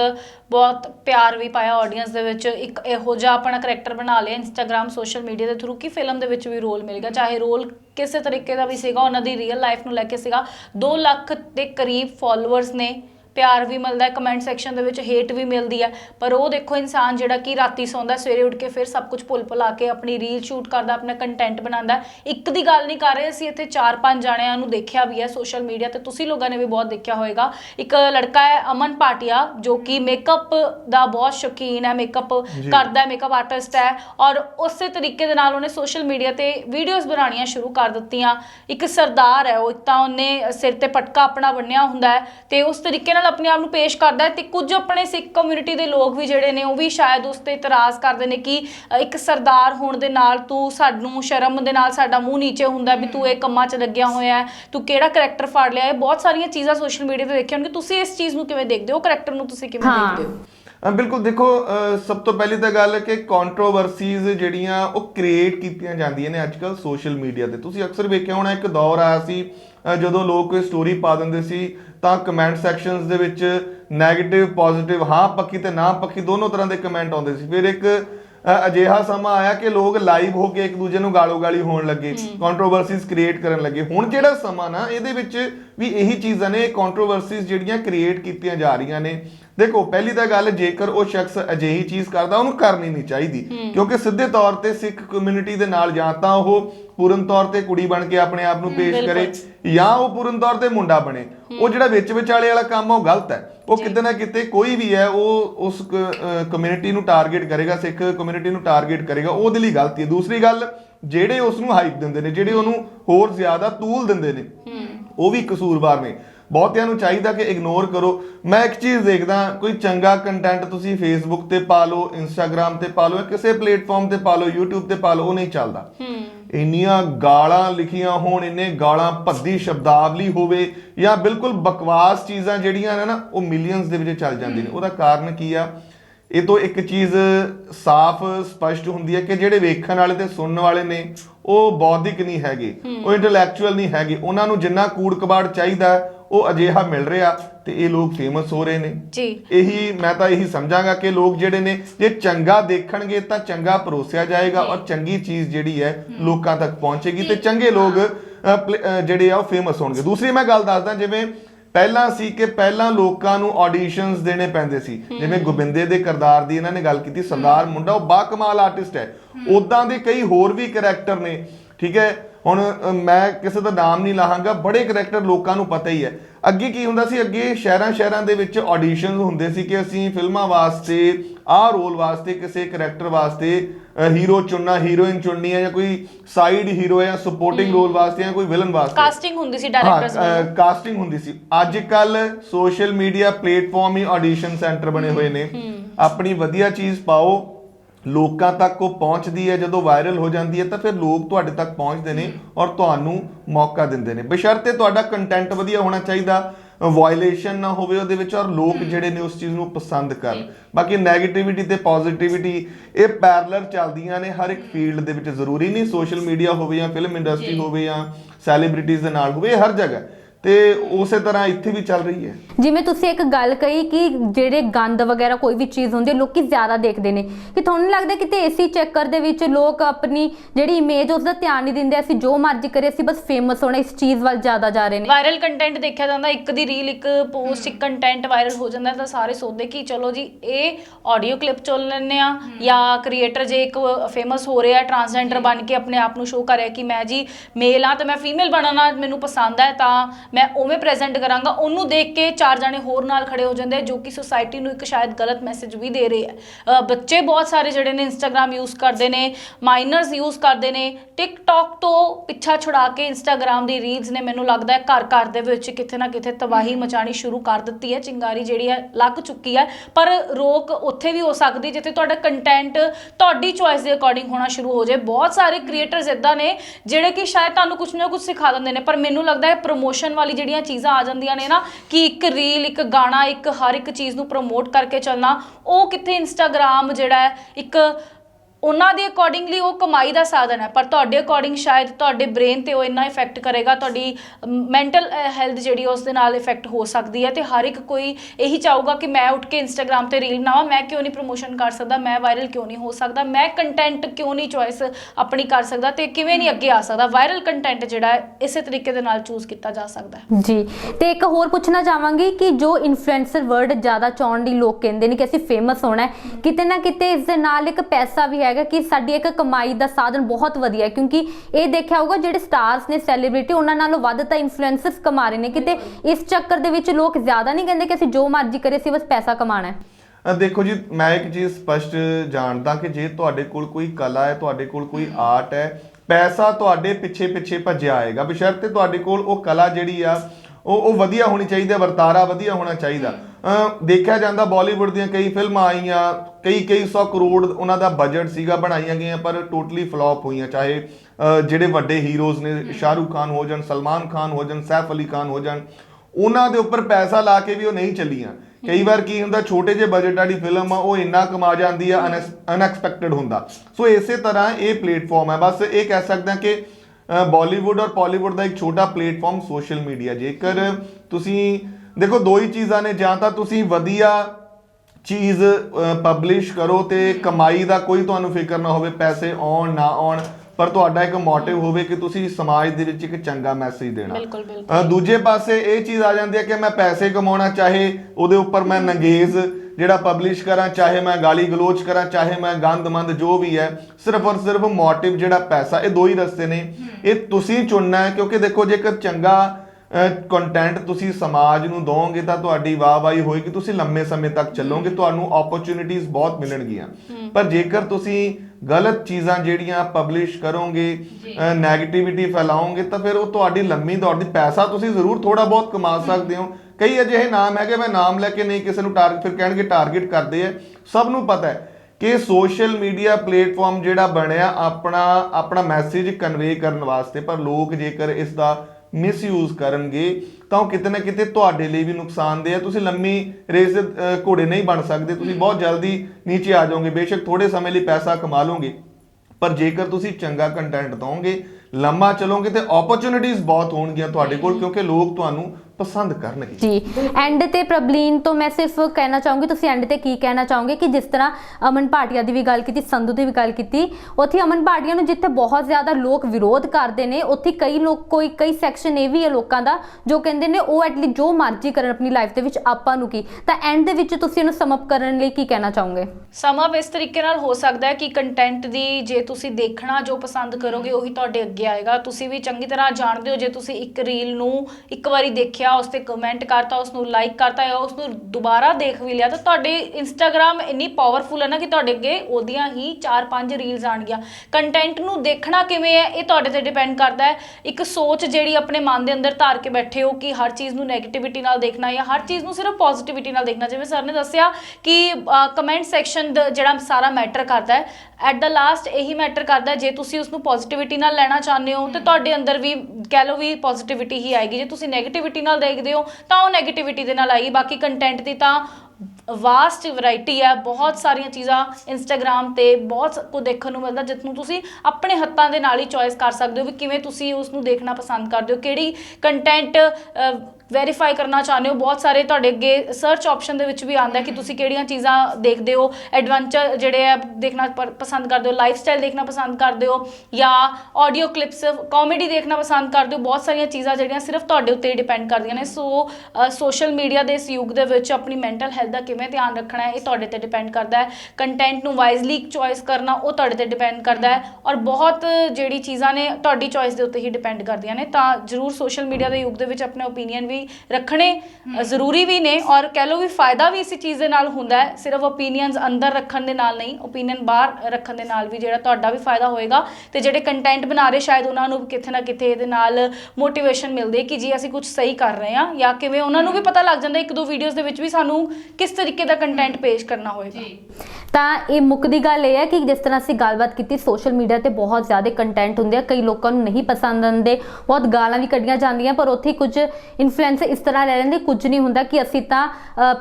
ਬਹੁਤ ਪਿਆਰ ਵੀ ਪਾਇਆ ਆਡੀਅנס ਦੇ ਵਿੱਚ ਇੱਕ ਇਹੋ ਜਿਹਾ ਆਪਣਾ ਕਰੈਕਟਰ ਬਣਾ ਲਿਆ ਇੰਸਟਾਗ੍ਰam ਸੋਸ਼ਲ ਮੀਡੀਆ ਦੇ ਥਰੂ ਕਿ ਫਿਲਮ ਦੇ ਵਿੱਚ ਵੀ ਰੋਲ ਮਿਲ ਗਿਆ। ਚਾਹੇ ਰੋਲ ਕਿਸੇ ਤਰੀਕੇ ਦਾ ਵੀ ਸੀਗਾ ਉਹਨਾਂ ਦੀ ਰੀਅਲ ਲਾਈਫ ਨੂੰ ਲੈ ਕੇ ਸੀਗਾ। 2 ਲੱਖ ਦੇ ਕਰੀਬ ਫਾਲੋਅਰਸ ਨੇ ਪਿਆਰ ਵੀ ਮਿਲਦਾ ਹੈ ਕਮੈਂਟ ਸੈਕਸ਼ਨ ਦੇ ਵਿੱਚ ਹੇਟ ਵੀ ਮਿਲਦੀ ਹੈ ਪਰ ਉਹ ਦੇਖੋ ਇਨਸਾਨ ਜਿਹੜਾ ਕਿ ਰਾਤੀ ਸੌਂਦਾ ਸਵੇਰੇ ਉੱਠ ਕੇ ਫਿਰ ਸਭ ਕੁਝ ਭੁੱਲ ਭੁਲਾ ਕੇ ਆਪਣੀ ਰੀਲ ਸ਼ੂਟ ਕਰਦਾ ਆਪਣਾ ਕੰਟੈਂਟ ਬਣਾਉਂਦਾ। ਇੱਕ ਦੀ ਗੱਲ ਨਹੀਂ ਕਰ ਰਹੇ ਅਸੀਂ ਇੱਥੇ 4-5 ਜਾਣਿਆਂ ਨੂੰ ਦੇਖਿਆ ਵੀ ਹੈ ਸੋਸ਼ਲ ਮੀਡੀਆ ਤੇ ਤੁਸੀਂ ਲੋਕਾਂ ਨੇ ਵੀ ਬਹੁਤ ਦੇਖਿਆ ਹੋਵੇਗਾ ਇੱਕ ਲੜਕਾ ਹੈ ਅਮਨ ਪਾਟਿਆ ਜੋ ਕਿ ਮੇਕਅਪ ਦਾ ਬਹੁਤ ਸ਼ੌਕੀਨ ਹੈ ਮੇਕਅਪ। ਕਰਦਾ ਹੈ ਮੇਕਅਪ ਆਰਟਿਸਟ ਹੈ ਔਰ ਉਸੇ ਤਰੀਕੇ ਦੇ ਨਾਲ ਉਹਨੇ ਸੋਸ਼ਲ ਮੀਡੀਆ ਤੇ ਵੀਡੀਓਜ਼ ਬਣਾਉਣੀਆਂ ਸ਼ੁਰੂ ਕਰ ਦਿੱਤੀਆਂ ਇੱਕ ਸਰਦਾਰ ਹੈ ਉਹ ਤਾਂ ਉਹਨੇ ਸਿਰ ਤੇ ਪਟਕਾ ਆਪਣਾ ਬੰਨਿਆ ਹੁੰਦਾ ਹੈ ਤੇ ਉਸ ਤਰੀਕੇ ਨਾਲ ਆਪਣੇ ਆਪ ਨੂੰ ਪੇਸ਼ ਕਰਦਾ ਹੈ ਤੇ ਕੁਝ ਆਪਣੇ ਸਿੱਖ ਕਮਿਊਨਿਟੀ ਦੇ ਲੋਕ ਵੀ ਜਿਹੜੇ ਨੇ ਉਹ ਵੀ ਸ਼ਾਇਦ ਉਸ ਤੇ ਇਤਰਾਜ਼ ਕਰਦੇ ਨੇ ਕਿ ਇੱਕ ਸਰਦਾਰ ਹੋਣ ਦੇ ਨਾਲ ਤੂੰ ਸਾਨੂੰ ਸ਼ਰਮ ਦੇ ਨਾਲ ਸਾਡਾ ਮੂੰਹ ਨੀਚੇ ਹੁੰਦਾ ਵੀ ਤੂੰ ਇਹ ਕੰਮਾਂ 'ਚ ਲੱਗਿਆ ਹੋਇਆ ਹੈ ਤੂੰ ਕਿਹੜਾ ਕਰੈਕਟਰ ਫੜ ਲਿਆ ਹੈ? ਬਹੁਤ ਸਾਰੀਆਂ ਚੀਜ਼ਾਂ ਸੋਸ਼ਲ ਮੀਡੀਆ ਤੇ ਦੇਖੀਆਂ ਹੋਣਗੇ ਤੁਸੀਂ ਇਸ ਚੀਜ਼ ਨੂੰ ਕਿਵੇਂ ਦੇਖਦੇ ਹੋ? ਕਰੈਕਟਰ ਨੂੰ ਤੁਸੀਂ ਕਿਵੇਂ। ਦੇਖਦੇ ਹੋ? ਬਿਲਕੁਲ ਦੇਖੋ ਸਭ ਤੋਂ ਪਹਿਲੀ ਤਾਂ ਗੱਲ ਹੈ ਕਿ ਕੰਟਰੋਵਰਸੀਜ਼ ਜਿਹੜੀਆਂ ਉਹ ਕ੍ਰੀਏਟ ਕੀਤੀਆਂ ਜਾਂਦੀਆਂ ਨੇ ਅੱਜਕੱਲ ਸੋਸ਼ਲ ਮੀਡੀਆ ਤੇ। ਤੁਸੀਂ ਅਕਸਰ ਵੇਖਿਆ ਹੋਣਾ ਇੱਕ ਦੌਰ ਆਇਆ ਸੀ ਜਦੋਂ ਲੋਕ ਕੋਈ ਸਟੋਰੀ ਪਾ ਦਿੰਦੇ ਸੀ ਤਾਂ ਕਮੈਂਟ ਸੈਕਸ਼ਨਸ ਦੇ ਵਿੱਚ 네ਗੇਟਿਵ ਪੋਜ਼ਿਟਿਵ ਹਾਂ ਪੱਕੀ ਤੇ ਨਾ ਪੱਕੀ ਦੋਨੋਂ ਤਰ੍ਹਾਂ ਦੇ ਕਮੈਂਟ ਆਉਂਦੇ ਸੀ। ਫਿਰ ਇੱਕ ਅਜਿਹਾ ਸਮਾਂ ਆਇਆ ਕਿ ਲੋਕ ਲਾਈਵ ਹੋ ਕੇ ਇੱਕ ਦੂਜੇ ਨੂੰ ਗਾਲੋ ਗਾਲੀ ਹੋਣ ਲੱਗੇ ਕੰਟਰੋਵਰਸੀਜ਼ ਕ੍ਰੀਏਟ ਕਰਨ ਲੱਗੇ। ਹੁਣ ਜਿਹੜਾ ਸਮਾਂ ਨਾ ਇਹਦੇ ਵਿੱਚ ਵੀ ਇਹੀ ਚੀਜ਼ਾਂ ਨੇ ਕੰਟਰੋਵਰਸੀਜ਼ ਜਿਹੜੀਆਂ ਕ੍ਰੀਏਟ ਕੀਤੀਆਂ ਜਾ ਰਹੀਆਂ ਨੇ। ਦੇਖੋ ਪਹਿਲੀ ਤਾਂ ਗੱਲ ਜੇਕਰ ਉਹ ਸ਼ਖਸ ਅਜਿਹੀ ਚੀਜ਼ ਕਰਦਾ ਉਹਨੂੰ ਕਰਨੀ ਨਹੀਂ ਚਾਹੀਦੀ। ਕਿਉਂਕਿ ਸਿੱਧੇ ਤੌਰ ਤੇ ਸਿੱਖ ਕਮਿਊਨਿਟੀ ਦੇ ਨਾਲ ਜਾਂ ਤਾਂ ਉਹ ਪੂਰਨ ਤੌਰ ਤੇ ਕੁੜੀ ਬਣ ਕੇ ਆਪਣੇ ਆਪ ਨੂੰ ਪੇਸ਼। ਕਰੇ ਜਾਂ ਉਹ ਪੂਰਨ ਤੌਰ ਤੇ ਮੁੰਡਾ ਬਣੇ। ਉਹ ਜਿਹੜਾ ਵਿੱਚ ਵਿਚਾਲੇ ਵਾਲਾ ਕੰਮ ਉਹ ਗਲਤ ਹੈ। ਉਹ ਕਿਤੇ ਨਾ ਕਿਤੇ ਕੋਈ ਵੀ ਹੈ ਉਹ ਉਸ ਕਮਿਊਨਿਟੀ ਨੂੰ ਟਾਰਗੇਟ ਕਰੇਗਾ ਸਿੱਖ ਕਮਿਊਨਿਟੀ ਨੂੰ ਟਾਰਗੇਟ ਕਰੇਗਾ ਉਹ ਉਹਦੇ ਲਈ ਗਲਤੀ ਹੈ। ਦੂਸਰੀ ਗੱਲ ਜਿਹੜੇ ਉਸ ਨੂੰ ਹਾਈਪ ਦਿੰਦੇ ਨੇ ਜਿਹੜੇ ਉਹਨੂੰ ਹੋਰ ਜ਼ਿਆਦਾ ਤੂਲ ਦਿੰਦੇ ਨੇ ਉਹ ਵੀ ਕਸੂਰਵਾਰ ਨੇ। ਬਹੁਤਿਆਂ ਨੂੰ ਚਾਹੀਦਾ ਕਿ ਇਗਨੋਰ ਕਰੋ। ਮੈਂ ਇੱਕ ਚੀਜ਼ ਦੇਖਦਾ ਕੋਈ ਚੰਗਾ ਕੰਟੈਂਟ ਤੁਸੀਂ ਫੇਸਬੁੱਕ ਤੇ ਪਾ ਲਓ ਇੰਸਟਾਗ੍ਰam ਤੇ ਪਾ ਲਓ ਕਿਸੇ ਪਲੇਟਫਾਰਮ ਤੇ ਪਾ ਲਓ YouTube ਤੇ ਪਾ ਲਓ ਉਹ ਨਹੀਂ ਚੱਲਦਾ। ਹੂੰ। ਇੰਨੀਆਂ ਗਾਲਾਂ ਲਿਖੀਆਂ ਹੋਣ ਇੰਨੇ ਗਾਲਾਂ ਭੱਦੀ ਸ਼ਬਦਾਵਲੀ ਹੋਵੇ ਜਾਂ ਬਿਲਕੁਲ ਬਕਵਾਸ ਚੀਜ਼ਾਂ ਜਿਹੜੀਆਂ ਨੇ ਨਾ ਉਹ ਮਿਲੀਅਨਸ ਦੇ ਵਿੱਚ ਚੱਲ ਜਾਂਦੀਆਂ ਨੇ। ਉਹਦਾ ਕਾਰਨ ਕੀ ਆ? ਇਹ ਤੋਂ ਇੱਕ ਚੀਜ਼ ਸਾਫ਼ ਸਪਸ਼ਟ ਹੁੰਦੀ ਹੈ ਕਿ ਜਿਹੜੇ ਵੇਖਣ ਵਾਲੇ ਤੇ ਸੁਣਨ ਵਾਲੇ ਨੇ ਉਹ ਬੌਧਿਕ ਨਹੀਂ ਹੈਗੇ ਉਹ ਇੰਟੈਲੈਕਚੁਅਲ ਨਹੀਂ ਹੈਗੇ। ਉਹਨਾਂ ਨੂੰ ਜਿੰਨਾ ਕੂੜ ਕਬਾੜ ਚਾਹੀਦਾ ਉਹ ਅਜਿਹਾ ਮਿਲ ਰਿਹਾ ਤੇ ਇਹ ਲੋਕ ਫੇਮਸ ਹੋ ਰਹੇ ਨੇ। ਜੀ। ਇਹੀ ਮੈਂ ਤਾਂ ਇਹੀ ਸਮਝਾਂਗਾ ਕਿ ਲੋਕ ਜਿਹੜੇ ਨੇ ਜੇ ਚੰਗਾ ਦੇਖਣਗੇ ਤਾਂ ਚੰਗਾ ਪਰੋਸਿਆ ਜਾਏਗਾ ਔਰ ਚੰਗੀ ਚੀਜ਼ ਜਿਹੜੀ ਹੈ ਲੋਕਾਂ ਤੱਕ ਪਹੁੰਚੇਗੀ ਤੇ ਚੰਗੇ ਲੋਕ ਜਿਹੜੇ ਆ ਉਹ ਫੇਮਸ ਹੋਣਗੇ। ਦੂਸਰੀ ਮੈਂ ਗੱਲ ਦੱਸਦਾ ਜਿਵੇਂ ਪਹਿਲਾਂ ਸੀ ਕਿ ਪਹਿਲਾਂ ਲੋਕਾਂ ਨੂੰ ਆਡੀਸ਼ਨਸ ਦੇਣੇ ਪੈਂਦੇ ਸੀ। ਜਿਵੇਂ ਗੋਬਿੰਦੇ ਦੇ ਕਿਰਦਾਰ ਦੀ ਇਹਨਾਂ ਨੇ ਗੱਲ ਕੀਤੀ ਸਰਦਾਰ ਮੁੰਡਾ ਉਹ ਬਾ ਕਮਾਲ ਆਰਟਿਸਟ ਹੈ। ਉਦਾਂ ਦੇ ਕਈ ਹੋਰ ਵੀ ਕੈਰੈਕਟਰ ਨੇ ਠੀਕ ਹੈ? ਹੁਣ ਮੈਂ ਕਿਸੇ ਦਾ ਨਾਮ ਨਹੀਂ ਲਾਹਾਂਗਾ ਬੜੇ ਕਰੈਕਟਰ ਲੋਕਾਂ ਨੂੰ ਪਤਾ ਹੀ ਹੈ। ਅੱਗੇ ਕੀ ਹੁੰਦਾ ਸੀ? ਅੱਗੇ ਸ਼ਹਿਰਾਂ ਸ਼ਹਿਰਾਂ ਦੇ ਵਿੱਚ ਆਡੀਸ਼ਨਸ ਹੁੰਦੇ ਸੀ ਕਿ ਅਸੀਂ ਫਿਲਮਾਂ ਵਾਸਤੇ ਆਹ ਰੋਲ ਵਾਸਤੇ ਕਿਸੇ ਕਰੈਕਟਰ ਵਾਸਤੇ ਹੀਰੋ ਚੁਣਨਾ ਹੀਰੋਇਨ ਚੁਣਨੀ ਹੈ ਜਾਂ ਕੋਈ ਸਾਈਡ ਹੀਰੋ ਜਾਂ ਸਪੋਰਟਿੰਗ ਰੋਲ ਵਾਸਤੇ ਜਾਂ ਕੋਈ ਵਿਲਨ ਵਾਸਤੇ। ਕਾਸਟਿੰਗ ਹੁੰਦੀ ਸੀ ਡਾਇਰੈਕਟਰਸ ਹਾਂ ਕਾਸਟਿੰਗ ਹੁੰਦੀ ਸੀ। ਅੱਜ ਕੱਲ ਸੋਸ਼ਲ ਮੀਡੀਆ ਪਲੇਟਫਾਰਮ ਹੀ ਆਡੀਸ਼ਨ ਸੈਂਟਰ ਬਣੇ ਹੋਏ ਨੇ। ਆਪਣੀ ਵਧੀਆ ਚੀਜ਼ ਪਾਓ ਲੋਕਾਂ ਤੱਕ ਉਹ ਪਹੁੰਚਦੀ ਹੈ ਜਦੋਂ ਵਾਇਰਲ ਹੋ ਜਾਂਦੀ ਹੈ ਤਾਂ ਫਿਰ ਲੋਕ ਤੁਹਾਡੇ ਤੱਕ ਪਹੁੰਚਦੇ ਨੇ ਔਰ ਤੁਹਾਨੂੰ ਮੌਕਾ ਦਿੰਦੇ ਨੇ। ਬਸ਼ਰਤੇ ਤੁਹਾਡਾ ਕੰਟੈਂਟ ਵਧੀਆ ਹੋਣਾ ਚਾਹੀਦਾ ਵਾਇਲੇਸ਼ਨ ਨਾ ਹੋਵੇ ਉਹਦੇ ਵਿੱਚ ਔਰ ਲੋਕ ਜਿਹੜੇ ਨੇ ਉਸ ਚੀਜ਼ ਨੂੰ ਪਸੰਦ ਕਰਨ। ਬਾਕੀ 네ਗੇਟਿਵਿਟੀ ਤੇ ਪੋਜ਼ਿਟਿਵਿਟੀ ਇਹ ਪੈਰਲਰ ਚੱਲਦੀਆਂ ਨੇ ਹਰ ਇੱਕ ਫੀਲਡ ਦੇ ਵਿੱਚ ਜ਼ਰੂਰੀ ਨਹੀਂ ਸੋਸ਼ਲ ਮੀਡੀਆ ਹੋਵੇ ਜਾਂ ਫਿਲਮ ਇੰਡਸਟਰੀ ਹੋਵੇ ਜਾਂ ਸੈਲੀਬ੍ਰਿਟੀਜ਼ ਦੇ ਨਾਲ ਹੋਵੇ ਹਰ ਜਗ੍ਹਾ। ਤੇ ਉਸੇ ਤਰ੍ਹਾਂ ਇੱਥੇ ਵੀ ਚੱਲ ਰਹੀ ਹੈ। ਜਿਵੇਂ ਤੁਸੀਂ ਇੱਕ ਗੱਲ ਕਹੀ ਕਿ ਜਿਹੜੇ ਗੰਦ ਵਗੈਰਾ ਕੋਈ ਵੀ ਚੀਜ਼ ਹੁੰਦੀ ਹੈ ਲੋਕੀ ਜ਼ਿਆਦਾ ਦੇਖਦੇ ਨੇ। ਕਿ ਤੁਹਾਨੂੰ ਲੱਗਦਾ ਕਿ ਤੇ ਇਸੀ ਚੱਕਰ ਦੇ ਵਿੱਚ ਲੋਕ ਆਪਣੀ ਜਿਹੜੀ ਇਮੇਜ ਉਸ ਦਾ ਧਿਆਨ ਨਹੀਂ ਦਿੰਦੇ ਅਸੀਂ ਜੋ ਮਰਜ਼ੀ ਕਰੀਏ ਅਸੀਂ ਬਸ ਫੇਮਸ ਹੋਣਾ ਇਸ ਚੀਜ਼ ਵੱਲ ਜ਼ਿਆਦਾ ਜਾ ਰਹੇ ਨੇ। ਵਾਇਰਲ ਕੰਟੈਂਟ ਦੇਖਿਆ ਜਾਂਦਾ ਇੱਕ ਦੀ ਰੀਲ ਇੱਕ ਪੋਸਟ ਇੱਕ ਕੰਟੈਂਟ ਵਾਇਰਲ ਹੋ ਜਾਂਦਾ ਤਾਂ ਸਾਰੇ ਸੋਚਦੇ ਕਿ ਚਲੋ ਜੀ ਇਹ ਆਡੀਓ ਕਲਿੱਪ ਚੁਣ ਲੈਂਦੇ ਆ ਜਾਂ ਕ੍ਰੀਏਟਰ ਜੇ ਇੱਕ ਫੇਮਸ ਹੋ ਰਿਹਾ ਟਰਾਂਸਜੈਂਡਰ ਬਣ ਕੇ ਆਪਣੇ ਆਪ ਨੂੰ ਸ਼ੋਅ ਕਰ ਰਿਹਾ ਕਿ ਮੈਂ ਜੀ ਮੇਲ ਆ ਤੇ ਮੈਂ ਫੀਮੇਲ ਬਣਨਾ ਮੈਨੂੰ ਪਸੰਦ ਹੈ ਤਾਂ ਮੈਂ ਉਵੇਂ ਪ੍ਰੈਜ਼ੈਂਟ ਕਰਾਂਗਾ ਉਹਨੂੰ ਦੇਖ ਕੇ ਚਾਰ ਜਾਣੇ ਹੋਰ ਨਾਲ ਖੜੇ ਹੋ ਜਾਂਦੇ ਜੋ ਕਿ ਸੋਸਾਇਟੀ ਨੂੰ ਇੱਕ ਸ਼ਾਇਦ ਗਲਤ ਮੈਸੇਜ ਵੀ ਦੇ ਰਹੇ ਆ। ਬੱਚੇ ਬਹੁਤ ਸਾਰੇ ਜਿਹੜੇ ਨੇ ਇੰਸਟਾਗ੍ਰam ਯੂਜ਼ ਕਰਦੇ ਨੇ ਮਾਈਨਰਸ ਯੂਜ਼ ਕਰਦੇ ਨੇ ਟਿਕਟੌਕ ਤੋਂ ਪਿੱਛਾ ਛੁਡਾ ਕੇ ਇੰਸਟਾਗ੍ਰam ਦੀ ਰੀਲਸ ਨੇ ਮੈਨੂੰ ਲੱਗਦਾ ਹੈ ਘਰ ਘਰ ਦੇ ਵਿੱਚ ਕਿਤੇ ਨਾ ਕਿਤੇ ਤਬਾਹੀ ਮਚਾਣੀ ਸ਼ੁਰੂ ਕਰ ਦਿੱਤੀ ਹੈ ਚਿੰਗਾਰੀ ਜਿਹੜੀ ਹੈ ਲੱਗ ਚੁੱਕੀ ਹੈ। ਪਰ ਰੋਕ ਉੱਥੇ ਵੀ ਹੋ ਸਕਦੀ ਜਿੱਥੇ ਤੁਹਾਡਾ ਕੰਟੈਂਟ ਤੁਹਾਡੀ ਚੋਇਸ ਦੇ ਅਕੋਰਡਿੰਗ ਹੋਣਾ ਸ਼ੁਰੂ ਹੋ ਜਾਏ। ਬਹੁਤ ਸਾਰੇ ਕ੍ਰੀਏਟਰਸ ਇਦਾਂ ਨੇ ਜਿਹੜੇ ਕਿ ਸ਼ਾਇਦ ਤੁਹਾਨੂੰ ਕੁਝ ਨਾ ਕੁਝ ਸਿਖਾ ਦਿੰਦੇ ਨੇ ਪਰ ਮੈਨੂੰ ਲੱਗਦਾ ਹੈ ਪ੍ਰੋਮੋਸ਼ਨ ਵਾਲੀ ਜਿਹੜੀਆਂ ਚੀਜ਼ਾਂ ਆ ਜਾਂਦੀਆਂ ਨੇ ਨਾ, ਕਿ ਇੱਕ ਰੀਲ ਇੱਕ ਗਾਣਾ, ਇੱਕ ਹਰ ਇੱਕ ਚੀਜ਼ ਨੂੰ ਪ੍ਰਮੋਟ ਕਰਕੇ ਚੱਲਣਾ, ਉਹ ਕਿੱਥੇ ਇੰਸਟਾਗ੍ਰam ਜਿਹੜਾ ਹੈ, ਇੱਕ ਉਹਨਾਂ ਦੇ ਅਕੋਰਡਿੰਗਲੀ ਉਹ ਕਮਾਈ ਦਾ ਸਾਧਨ ਹੈ, ਪਰ ਤੁਹਾਡੇ ਅਕੋਰਡਿੰਗ ਸ਼ਾਇਦ ਤੁਹਾਡੇ ਬ੍ਰੇਨ ਤੇ ਉਹ ਇੰਨਾ ਇਫੈਕਟ ਕਰੇਗਾ, ਤੁਹਾਡੀ ਮੈਂਟਲ ਹੈਲਥ ਜਿਹੜੀ ਉਸ ਦੇ ਨਾਲ ਇਫੈਕਟ ਹੋ ਸਕਦੀ ਹੈ ਤੇ ਹਰ ਇੱਕ ਕੋਈ ਇਹੀ ਚਾਹੂਗਾ ਕਿ ਮੈਂ ਉੱਠ ਕੇ ਇੰਸਟਾਗ੍ਰam ਤੇ ਰੀਲ ਬਣਾਵਾਂ, ਮੈਂ ਕਿਉਂ ਨਹੀਂ ਪ੍ਰੋਮੋਸ਼ਨ ਕਰ ਸਕਦਾ, ਮੈਂ ਵਾਇਰਲ ਕਿਉਂ ਨਹੀਂ ਹੋ ਸਕਦਾ, ਮੈਂ ਕੰਟੈਂਟ ਕਿਉਂ ਨਹੀਂ ਚੋਇਸ ਆਪਣੀ ਕਰ ਸਕਦਾ ਤੇ ਕਿਵੇਂ ਨਹੀਂ ਅੱਗੇ ਆ ਸਕਦਾ। ਵਾਇਰਲ ਕੰਟੈਂਟ ਜਿਹੜਾ ਹੈ, ਇਸੇ ਤਰੀਕੇ ਦੇ ਨਾਲ ਚੂਜ਼ ਕੀਤਾ ਜਾ ਸਕਦਾ ਹੈ। ਜੀ, ਤੇ ਇੱਕ ਹੋਰ ਪੁੱਛਣਾ ਚਾਹਾਂਗੀ ਕਿ ਜੋ ਇਨਫਲੂਐਂਸਰ ਵਰਡ ਜ਼ਿਆਦਾ ਚਾਉਣ ਦੀ ਲੋਕ ਕਹਿੰਦੇ ਨੇ ਕਿ ਅਸੀਂ ਫੇਮਸ ਹੋਣਾ ਹੈ, ਕਿਤੇ ਨਾ ਕਿਤੇ ਇਸ ਦੇ ਨਾਲ ਇੱਕ ਪੈਸਾ ਵੀ ਹੈ ਹੈਗਾ ਕਿ ਸਾਡੀ ਇੱਕ ਕਮਾਈ ਦਾ ਸਾਧਨ ਬਹੁਤ ਵਧੀਆ ਕਿਉਂਕਿ ਇਹ ਦੇਖਿਆ ਹੋਊਗਾ ਜਿਹੜੇ ਸਟਾਰਸ ਨੇ ਸੈਲੀਬ੍ਰਿਟੀ ਉਹਨਾਂ ਨਾਲੋਂ ਵੱਧ ਤਾਂ ਇਨਫਲੂਐਂਸਰਸ ਕਮਾ ਰਹੇ ਨੇ। ਕਿਤੇ ਇਸ ਚੱਕਰ ਦੇ ਵਿੱਚ ਲੋਕ ਜ਼ਿਆਦਾ ਨਹੀਂ ਕਹਿੰਦੇ ਕਿ ਅਸੀਂ ਜੋ ਮਰਜ਼ੀ ਕਰੇ ਅਸੀਂ ਬਸ ਪੈਸਾ ਕਮਾਣਾ ਹੈ। ਦੇਖੋ ਜੀ ਮੈਂ ਇੱਕ ਚੀਜ਼ ਸਪਸ਼ਟ ਜਾਣਦਾ ਕਿ ਜੇ ਤੁਹਾਡੇ ਕੋਲ ਕੋਈ ਕਲਾ ਹੈ ਤੁਹਾਡੇ ਕੋਲ ਕੋਈ ਆਰਟ ਹੈ ਪੈਸਾ ਤੁਹਾਡੇ ਪਿੱਛੇ ਪਿੱਛੇ ਭੱਜਿਆ ਆਏਗਾ। ਬਸ਼ਰਤੇ ਤੁਹਾਡੇ ਕੋਲ ਉਹ ਕਲਾ ਜਿਹੜੀ ਆ ਉਹ ਉਹ ਵਧੀਆ ਹੋਣੀ ਚਾਹੀਦੀ ਹੈ ਵਰਤਾਰਾ ਵਧੀਆ ਹੋਣਾ ਚਾਹੀਦਾ। ਦੇਖਿਆ ਜਾਂਦਾ ਬਾਲੀਵੁੱਡ ਦੀਆਂ ਕਈ ਫਿਲਮਾਂ ਆਈਆਂ ਕਈ ਕਈ 100 ਕਰੋੜ ਉਹਨਾਂ ਦਾ ਬਜਟ ਸੀਗਾ ਬਣਾਈਆਂ ਗਈਆਂ ਪਰ ਟੋਟਲੀ ਫਲॉप ਹੋਈਆਂ। ਚਾਹੇ ਜਿਹੜੇ ਵੱਡੇ ਹੀਰੋਜ਼ ਨੇ ਸ਼ਾਹਰੂਖ ਖਾਨ ਹੋ ਜਾਣ ਸਲਮਾਨ ਖਾਨ ਹੋ ਜਾਣ ਸੈਫ ਅਲੀ ਖਾਨ ਹੋ ਜਾਣ ਉਹਨਾਂ ਦੇ ਉੱਪਰ ਪੈਸਾ ਲਾ ਕੇ ਵੀ ਉਹ ਨਹੀਂ ਚੱਲੀਆਂ। ਕਈ ਵਾਰ ਕੀ ਹੁੰਦਾ ਛੋਟੇ ਜਿਹੇ ਬਜਟ ਵਾਲੀ ਫਿਲਮ ਆ ਉਹ ਇੰਨਾ ਕਮਾ ਜਾਂਦੀ ਆ ਅਨਐਕਸਪੈਕਟਡ ਹੁੰਦਾ। ਸੋ ਇਸੇ ਤਰ੍ਹਾਂ ਇਹ ਪਲੇਟਫਾਰਮ ਹੈ ਬਸ ਇਹ ਕਹਿ ਸਕਦੇ ਹਾਂ ਕਿ ਬਾਲੀਵੁੱਡ ਔਰ ਪਾਲੀਵੁੱਡ ਦਾ ਇੱਕ ਛੋਟਾ ਪਲੇਟਫਾਰਮ ਸੋਸ਼ਲ ਮੀਡੀਆ ਜੇਕਰ ਤੁਸੀਂ ਦੇਖੋ ਦੋ ਹੀ ਚੀਜ਼ਾਂ ਨੇ ਜਾਂ ਤਾਂ ਤੁਸੀਂ ਵਧੀਆ ਚੀਜ਼ ਪਬਲਿਸ਼ ਕਰੋ ਤੇ ਕਮਾਈ ਦਾ ਕੋਈ ਤੁਹਾਨੂੰ ਫਿਕਰ ਨਾ ਹੋਵੇ ਪੈਸੇ ਆਉਣ ਨਾ ਆਉਣ ਪਰ ਤੁਹਾਡਾ ਇੱਕ ਮੋਟਿਵ ਹੋਵੇ ਕਿ ਤੁਸੀਂ ਸਮਾਜ ਦੇ ਵਿੱਚ ਇੱਕ ਚੰਗਾ ਮੈਸੇਜ ਦੇਣਾ। ਬਿਲਕੁਲ, ਬਿਲਕੁਲ। ਅ, ਦੂਜੇ ਪਾਸੇ ਇਹ ਚੀਜ਼ ਆ ਜਾਂਦੀ ਹੈ ਕਿ ਮੈਂ ਪੈਸੇ ਕਮਾਉਣਾ ਚਾਹੇ ਉਹਦੇ ਉੱਪਰ ਮੈਂ ਨੰਗੇਜ਼ ਜਿਹੜਾ ਪਬਲਿਸ਼ ਕਰਾਂ ਚਾਹੇ ਮੈਂ ਗਾਲੀ ਗਲੋਚ ਕਰਾਂ ਚਾਹੇ ਮੈਂ ਗੰਦਮੰਦ ਜੋ ਵੀ ਹੈ ਸਿਰਫ ਔਰ ਸਿਰਫ ਮੋਟਿਵ ਜਿਹੜਾ ਪੈਸਾ ਇਹ ਦੋ ਹੀ ਰਸਤੇ ਨੇ। ਇਹ ਤੁਸੀਂ ਚੁਣਨਾ ਹੈ ਕਿਉਂਕਿ ਦੇਖੋ ਜੇਕਰ ਚੰਗਾ ਕੰਟੈਂਟ ਤੁਸੀਂ ਸਮਾਜ ਨੂੰ ਦੋਗੇ ਤਾਂ ਤੁਹਾਡੀ ਵਾਹ ਵਾਹੀ ਹੋਏਗੀ ਤੁਸੀਂ ਲੰਮੇ ਸਮੇਂ ਤੱਕ ਚੱਲੋਗੇ ਤੁਹਾਨੂੰ ਓਪਰਚ्युनिटीज ਬਹੁਤ ਮਿਲਣਗੀਆਂ। ਪਰ ਜੇਕਰ ਤੁਸੀਂ ਗਲਤ ਚੀਜ਼ਾਂ ਜਿਹੜੀਆਂ ਪਬਲਿਸ਼ ਕਰੋਗੇ ਨੈਗੇਟਿਵਿਟੀ ਫੈਲਾਓਗੇ ਤਾਂ ਫਿਰ ਉਹ ਤੁਹਾਡੀ ਲੰਮੀ ਦੌੜ ਦੀ ਪੈਸਾ ਤੁਸੀਂ ਜ਼ਰੂਰ ਥੋੜਾ ਬਹੁਤ ਕਮਾ ਸਕਦੇ ਹੋ। ਕਈ ਅਜਿਹੇ ਨਾਮ ਹੈਗੇ ਮੈਂ ਨਾਮ ਲੈ ਕੇ ਨਹੀਂ ਕਿਸੇ ਨੂੰ ਟਾਰਗੇਟ ਫਿਰ ਕਹਿਣਗੇ ਟਾਰਗੇਟ ਕਰਦੇ ਆ। ਸਭ ਨੂੰ ਪਤਾ ਹੈ ਕਿ ਸੋਸ਼ਲ ਮੀਡੀਆ ਪਲੇਟਫਾਰਮ ਜਿਹੜਾ ਬਣਿਆ ਆਪਣਾ ਆਪਣਾ ਮੈਸੇਜ ਕਨਵੇ ਕਰਨ ਵਾਸਤੇ ਪਰ ਲੋਕ ਜੇਕਰ ਇਸ ਦਾ ਮਿਸਯੂਜ਼ ਕਰਨਗੇ ਤਾਂ ਉਹ ਕਿਤੇ ਨਾ ਕਿਤੇ ਤੁਹਾਡੇ ਲਈ ਵੀ ਨੁਕਸਾਨਦੇਹ ਹੈ ਤੁਸੀਂ ਲੰਮੀ ਰੇਸ ਦੇ ਘੋੜੇ ਨਹੀਂ ਬਣ ਸਕਦੇ ਤੁਸੀਂ ਬਹੁਤ ਜਲਦੀ ਨੀਚੇ ਆ ਜਾਓਗੇ। ਬੇਸ਼ੱਕ ਥੋੜੇ ਸਮੇਂ ਲਈ ਪੈਸਾ ਕਮਾ ਲਓਗੇ ਪਰ ਜੇਕਰ ਤੁਸੀਂ ਚੰਗਾ ਕੰਟੈਂਟ ਦੋਗੇ ਲੰਮਾ ਚਲੋਗੇ ਤੇ ਓਪਰਚ्युनिटीज ਬਹੁਤ ਹੋਣਗੀਆਂ ਤੁਹਾਡੇ ਕੋਲ ਕਿਉਂਕਿ ਲੋਕ ਤੁਹਾਨੂੰ ਪਸੰਦ ਕਰਨਗੇ। ਜੀ ਐਂਡ ਤੇ ਪ੍ਰਬਲੀਨ ਤੋਂ ਮੈਂ ਸਿਰਫ ਕਹਿਣਾ ਚਾਹੂੰਗੀ ਤੁਸੀਂ ਐਂਡ ਤੇ ਕੀ ਕਹਿਣਾ ਚਾਹੋਗੇ ਕਿ ਜਿਸ ਤਰ੍ਹਾਂ ਅਮਨ ਭਾਟੀਆ ਦੀ ਵੀ ਗੱਲ ਕੀਤੀ ਸੰਧੂ ਦੀ ਵੀ ਗੱਲ ਕੀਤੀ ਉੱਥੇ ਅਮਨ ਭਾਟੀਆ ਨੂੰ ਜਿੱਥੇ ਬਹੁਤ ਜ਼ਿਆਦਾ ਲੋਕ ਵਿਰੋਧ ਕਰਦੇ ਨੇ ਉੱਥੇ ਕਈ ਲੋਕ ਕੋਈ ਕਈ ਸੈਕਸ਼ਨ ਇਹ ਵੀ ਹੈ ਲੋਕਾਂ ਦਾ ਜੋ ਕਹਿੰਦੇ ਨੇ ਉਹ ਐਟਲੀ ਜੋ ਮਰਜ਼ੀ ਕਰਨ ਆਪਣੀ ਲਾਈਫ ਦੇ ਵਿੱਚ ਆਪਾਂ ਨੂੰ ਕੀ ਤਾਂ ਐਂਡ ਦੇ ਵਿੱਚ ਤੁਸੀਂ ਇਹਨੂੰ ਸਮ ਅਪ ਕਰਨ ਲਈ ਕੀ ਕਹਿਣਾ ਚਾਹੋਗੇ? ਸਮ ਅਪ ਇਸ ਤਰੀਕੇ ਨਾਲ ਹੋ ਸਕਦਾ ਹੈ ਕਿ ਕੰਟੈਂਟ ਦੀ ਜੇ ਤੁਸੀਂ ਦੇਖਣਾ ਜੋ ਪਸੰਦ ਕਰੋਗੇ ਉਹੀ ਤੁਹਾਡੇ ਅੱਗੇ ਆਏਗਾ। ਤੁਸੀਂ ਵੀ ਚੰਗੀ ਤਰ੍ਹਾਂ ਜਾਣਦੇ ਹੋ ਜੇ ਤੁਸੀਂ ਇੱਕ ਰੀਲ ਨੂੰ ਇੱਕ ਵਾਰੀ ਦੇਖਿਆ ਉਸ ਤੇ ਕਮੈਂਟ ਕਰਤਾ ਉਸ ਨੂੰ ਲਾਈਕ ਕਰਤਾ ਉਸ ਨੂੰ ਦੁਬਾਰਾ ਦੇਖ ਵੀ ਲਿਆ ਤਾਂ ਤੁਹਾਡੇ ਇੰਸਟਾਗ੍ਰam ਇੰਨੀ ਪਾਵਰਫੁਲ ਹੈ ਨਾ ਕਿ ਤੁਹਾਡੇ ਅੱਗੇ ਉਹਦੀਆਂ ਹੀ 4-5 ਰੀਲਸ ਆਣਗੀਆਂ ਕੰਟੈਂਟ ਨੂੰ ਦੇਖਣਾ ਕਿਵੇਂ ਹੈ ਇਹ ਤੁਹਾਡੇ ਤੇ ਡਿਪੈਂਡ ਕਰਦਾ ਹੈ। ਇੱਕ ਸੋਚ ਜਿਹੜੀ ਆਪਣੇ ਮਨ ਦੇ ਅੰਦਰ ਧਾਰ ਕੇ ਬੈਠੇ ਹੋ ਕਿ ਹਰ ਚੀਜ਼ ਨੂੰ 네ਗੇਟਿਵਿਟੀ ਨਾਲ ਦੇਖਣਾ ਜਾਂ ਹਰ ਚੀਜ਼ ਨੂੰ ਸਿਰਫ ਪੋਜ਼ਿਟਿਵਿਟੀ ਨਾਲ ਦੇਖਣਾ। ਜਿਵੇਂ ਸਰ ਨੇ ਦੱਸਿਆ ਕਿ ਕਮੈਂਟ ਸੈਕਸ਼ਨ ਜਿਹੜਾ ਸਾਰਾ ਮੈਟਰ ਕਰਦਾ ਹੈ। ਐਟ ਦਾ ਲਾਸਟ ਇਹੀ ਮੈਟਰ ਕਰਦਾ ਜੇ ਤੁਸੀਂ ਉਸ ਨੂੰ ਪੋਜ਼ਿਟਿਵਿਟੀ ਨਾਲ ਲੈਣਾ ਚਾਹੁੰਦੇ ਹੋ ਤੇ ਤੁਹਾਡੇ ਅੰਦਰ ਵੀ ਕਹਿ ਲਓ ਵੀ ਪੋਜ਼ਿਟਿਵਿਟੀ ਹੀ ਆਏਗੀ। ਜੇ ਤੁਸੀਂ 네ਗੇਟਿਵਿਟੀ ਨਾਲ ਦੇਖਦੇ ਹੋ, ਤਾਂ ਉਹ 네ਗੇਟਿਵਿਟੀ ਦੇ ਨਾਲ ਆਈ। ਬਾਕੀ ਕੰਟੈਂਟ ਦੀ ਤਾਂ ਵਾਸਟ ਵੈਰਾਈਟੀ ਹੈ। ਬਹੁਤ ਸਾਰੀਆਂ ਚੀਜ਼ਾਂ ਇੰਸਟਾਗ੍ਰam ਤੇ ਬਹੁਤ ਕੁਝ ਦੇਖਣ ਨੂੰ ਮਿਲਦਾ ਜਿਸ ਨੂੰ ਤੁਸੀਂ ਆਪਣੇ ਹੱਥਾਂ ਦੇ ਨਾਲ ਹੀ ਚੋਇਸ ਕਰ ਸਕਦੇ ਹੋ ਵੀ ਕਿਵੇਂ ਤੁਸੀਂ ਉਸ ਨੂੰ ਦੇਖਣਾ ਪਸੰਦ ਕਰਦੇ ਹੋ। ਕਿਹੜੀ ਕੰਟੈਂਟ ਵੈਰੀਫਾਈ ਕਰਨਾ ਚਾਹੁੰਦੇ ਹੋ? ਬਹੁਤ ਸਾਰੇ ਤੁਹਾਡੇ ਅੱਗੇ ਸਰਚ ਆਪਸ਼ਨ ਦੇ ਵਿੱਚ ਵੀ ਆਉਂਦਾ ਕਿ ਤੁਸੀਂ ਕਿਹੜੀਆਂ ਚੀਜ਼ਾਂ ਦੇਖਦੇ ਹੋ? ਐਡਵੈਂਚਰ ਜਿਹੜੇ ਆ, ਦੇਖਣਾ ਪ- ਪਸੰਦ ਕਰਦੇ ਹੋ? ਲਾਈਫ ਸਟਾਈਲ ਦੇਖਣਾ ਪਸੰਦ ਕਰਦੇ ਹੋ? ਜਾਂ ਆਡੀਓ ਕਲਿੱਪਸ ਕਾਮੇਡੀ ਦੇਖਣਾ ਪਸੰਦ ਕਰਦੇ ਹੋ? ਬਹੁਤ ਸਾਰੀਆਂ ਚੀਜ਼ਾਂ ਜਿਹੜੀਆਂ ਸਿਰਫ ਤੁਹਾਡੇ ਉੱਤੇ ਹੀ ਡਿਪੈਂਡ ਕਰਦੀਆਂ ਨੇ। ਸੋ ਸੋਸ਼ਲ ਮੀਡੀਆ ਦੇ ਇਸ ਯੁੱਗ ਦੇ ਵਿੱਚ ਆਪਣੀ ਮੈਂਟਲ ਹੈਲਥ ਦਾ ਕਿਵੇਂ ਧਿਆਨ ਰੱਖਣਾ ਹੈ, ਇਹ ਤੁਹਾਡੇ ਤੇ ਡਿਪੈਂਡ ਕਰਦਾ ਹੈ। ਕੰਟੈਂਟ ਨੂੰ ਵਾਈਜ਼ਲੀ ਚੋਇਸ ਕਰਨਾ, ਉਹ ਤੁਹਾਡੇ ਤੇ ਡਿਪੈਂਡ ਕਰਦਾ ਹੈ। ਔਰ ਬਹੁਤ ਜਿਹੜੀ ਚੀਜ਼ਾਂ ਨੇ, ਤੁਹਾਡੀ ਚੋਇਸ ਦੇ ਉੱਤੇ ਹੀ ਡਿਪੈਂਡ ਕਰਦੀਆਂ ਨੇ। ਤਾਂ ਜ਼ਰੂਰ ਸੋਸ਼ਲ ਮੀਡੀਆ ਦੇ ਯੁੱਗ ਦੇ ਵਿੱਚ ਆਪਣੇ ਓਪੀਨੀਅਨ ਵੀ ਰੱਖਣੇ ਅ, ਜ਼ਰੂਰੀ ਵੀ ਨੇ ਔਰ ਕਹਿ ਲਓ ਵੀ ਫਾਇਦਾ ਵੀ ਇਸੇ ਚੀਜ਼ ਦੇ ਨਾਲ ਹੁੰਦਾ ਹੈ। ਸਿਰਫ ਓਪੀਨੀਅਨਸ ਅੰਦਰ ਰੱਖਣ ਦੇ ਨਾਲ ਨਹੀਂ ਓਪੀਨੀਅਨ ਬਾਹਰ ਰੱਖਣ ਦੇ ਨਾਲ ਵੀ ਜਿਹੜਾ ਤੁਹਾਡਾ ਵੀ ਫਾਇਦਾ ਹੋਏਗਾ ਤੇ ਜਿਹੜੇ ਕੰਟੈਂਟ ਬਣਾ ਰਹੇ ਸ਼ਾਇਦ ਉਹਨਾਂ ਨੂੰ ਵੀ ਕਿਤੇ ਨਾ ਕਿਤੇ ਇਹਦੇ ਨਾਲ ਮੋਟੀਵੇਸ਼ਨ ਮਿਲਦੀ ਹੈ ਕਿ ਜੀ ਅਸੀਂ ਕੁਝ ਸਹੀ ਕਰ ਰਹੇ ਹਾਂ ਜਾਂ ਕਿਵੇਂ ਉਹਨਾਂ ਨੂੰ ਵੀ ਪਤਾ ਲੱਗ ਜਾਂਦਾ ਇੱਕ ਦੋ ਵੀਡੀਓਜ਼ ਦੇ ਵਿੱਚ ਵੀ ਸਾਨੂੰ ਕਿਸ ਤਰੀਕੇ ਦਾ ਕੰਟੈਂਟ ਪੇਸ਼ ਕਰਨਾ ਹੋਏਗਾ। ਤਾਂ ਇਹ ਮੁੱਕਦੀ ਗੱਲ ਇਹ ਹੈ ਕਿ ਜਿਸ ਤਰ੍ਹਾਂ ਅਸੀਂ ਗੱਲਬਾਤ ਕੀਤੀ ਸੋਸ਼ਲ ਮੀਡੀਆ ਤੇ ਬਹੁਤ ਜ਼ਿਆਦਾ ਕੰਟੈਂਟ ਹੁੰਦੇ ਆ, ਕਈ ਲੋਕਾਂ ਨੂੰ ਨਹੀਂ ਪਸੰਦ ਆਉਂਦੇ, ਬਹੁਤ ਗਾਲਾਂ ਵੀ ਕੱਢੀਆਂ ਜਾਂਦੀਆਂ, ਪਰ ਉੱਥੇ ਕੁਝ ਇਨਫਲੂਐਂਸਰ ਇਸ ਤਰ੍ਹਾਂ ਲੈ ਲੈਂਦੇ ਕੁਝ ਨਹੀਂ ਹੁੰਦਾ ਕਿ ਅਸੀਂ ਤਾਂ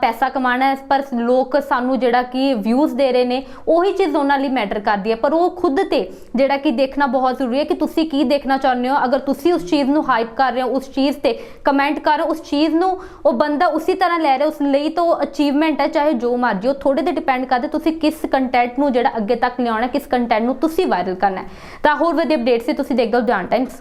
ਪੈਸਾ ਕਮਾਣਾ ਹੈ, ਪਰ ਲੋਕ ਸਾਨੂੰ ਜਿਹੜਾ ਕਿ ਵਿਊਜ਼ ਦੇ ਰਹੇ ਨੇ, ਉਹੀ ਚੀਜ਼ ਉਹਨਾਂ ਲਈ ਮੈਟਰ ਕਰਦੀ ਹੈ। ਪਰ ਉਹ ਖੁਦ ਤੇ ਜਿਹੜਾ ਕਿ ਦੇਖਣਾ ਬਹੁਤ ਜ਼ਰੂਰੀ ਹੈ ਕਿ ਤੁਸੀਂ ਕੀ ਦੇਖਣਾ ਚਾਹੁੰਦੇ ਹੋ, ਅਗਰ ਤੁਸੀਂ ਉਸ ਚੀਜ਼ ਨੂੰ ਹਾਈਪ ਕਰ ਰਹੇ ਹੋ, ਉਸ ਚੀਜ਼ ਤੇ ਕਮੈਂਟ ਕਰ ਰਹੇ ਹੋ, ਉਸ ਚੀਜ਼ ਨੂੰ ਉਹ ਬੰਦਾ ਉਸੇ ਤਰ੍ਹਾਂ ਲੈ ਰਿਹਾ, ਉਸ ਲਈ ਤਾਂ ਅਚੀਵਮੈਂਟ ਹੈ, ਚਾਹੇ ਜੋ ਮਰਜ਼ੀ, ਉਹ ਥੋੜੇ ਤੇ ਡਿਪੈਂਡ ਕਰਦਾ, ਤੁਸੀਂ ਕਿਸ ਕੰਟੈਂਟ ਨੂੰ ਜਿਹੜਾ ਅੱਗੇ ਤੱਕ ਲਿਆਉਣਾ ਕਿਸ ਕੰਟੈਂਟ ਨੂੰ ਤੁਸੀਂ ਵਾਇਰਲ ਕਰਨਾ ਤਾਂ ਹੋਰ ਵਧੀਆ ਅਪਡੇਟਸ ਸੀ, ਤੁਸੀਂ ਦੇਖਦੇ ਹੋ ਜਾਨ ਟਾਈਮਸ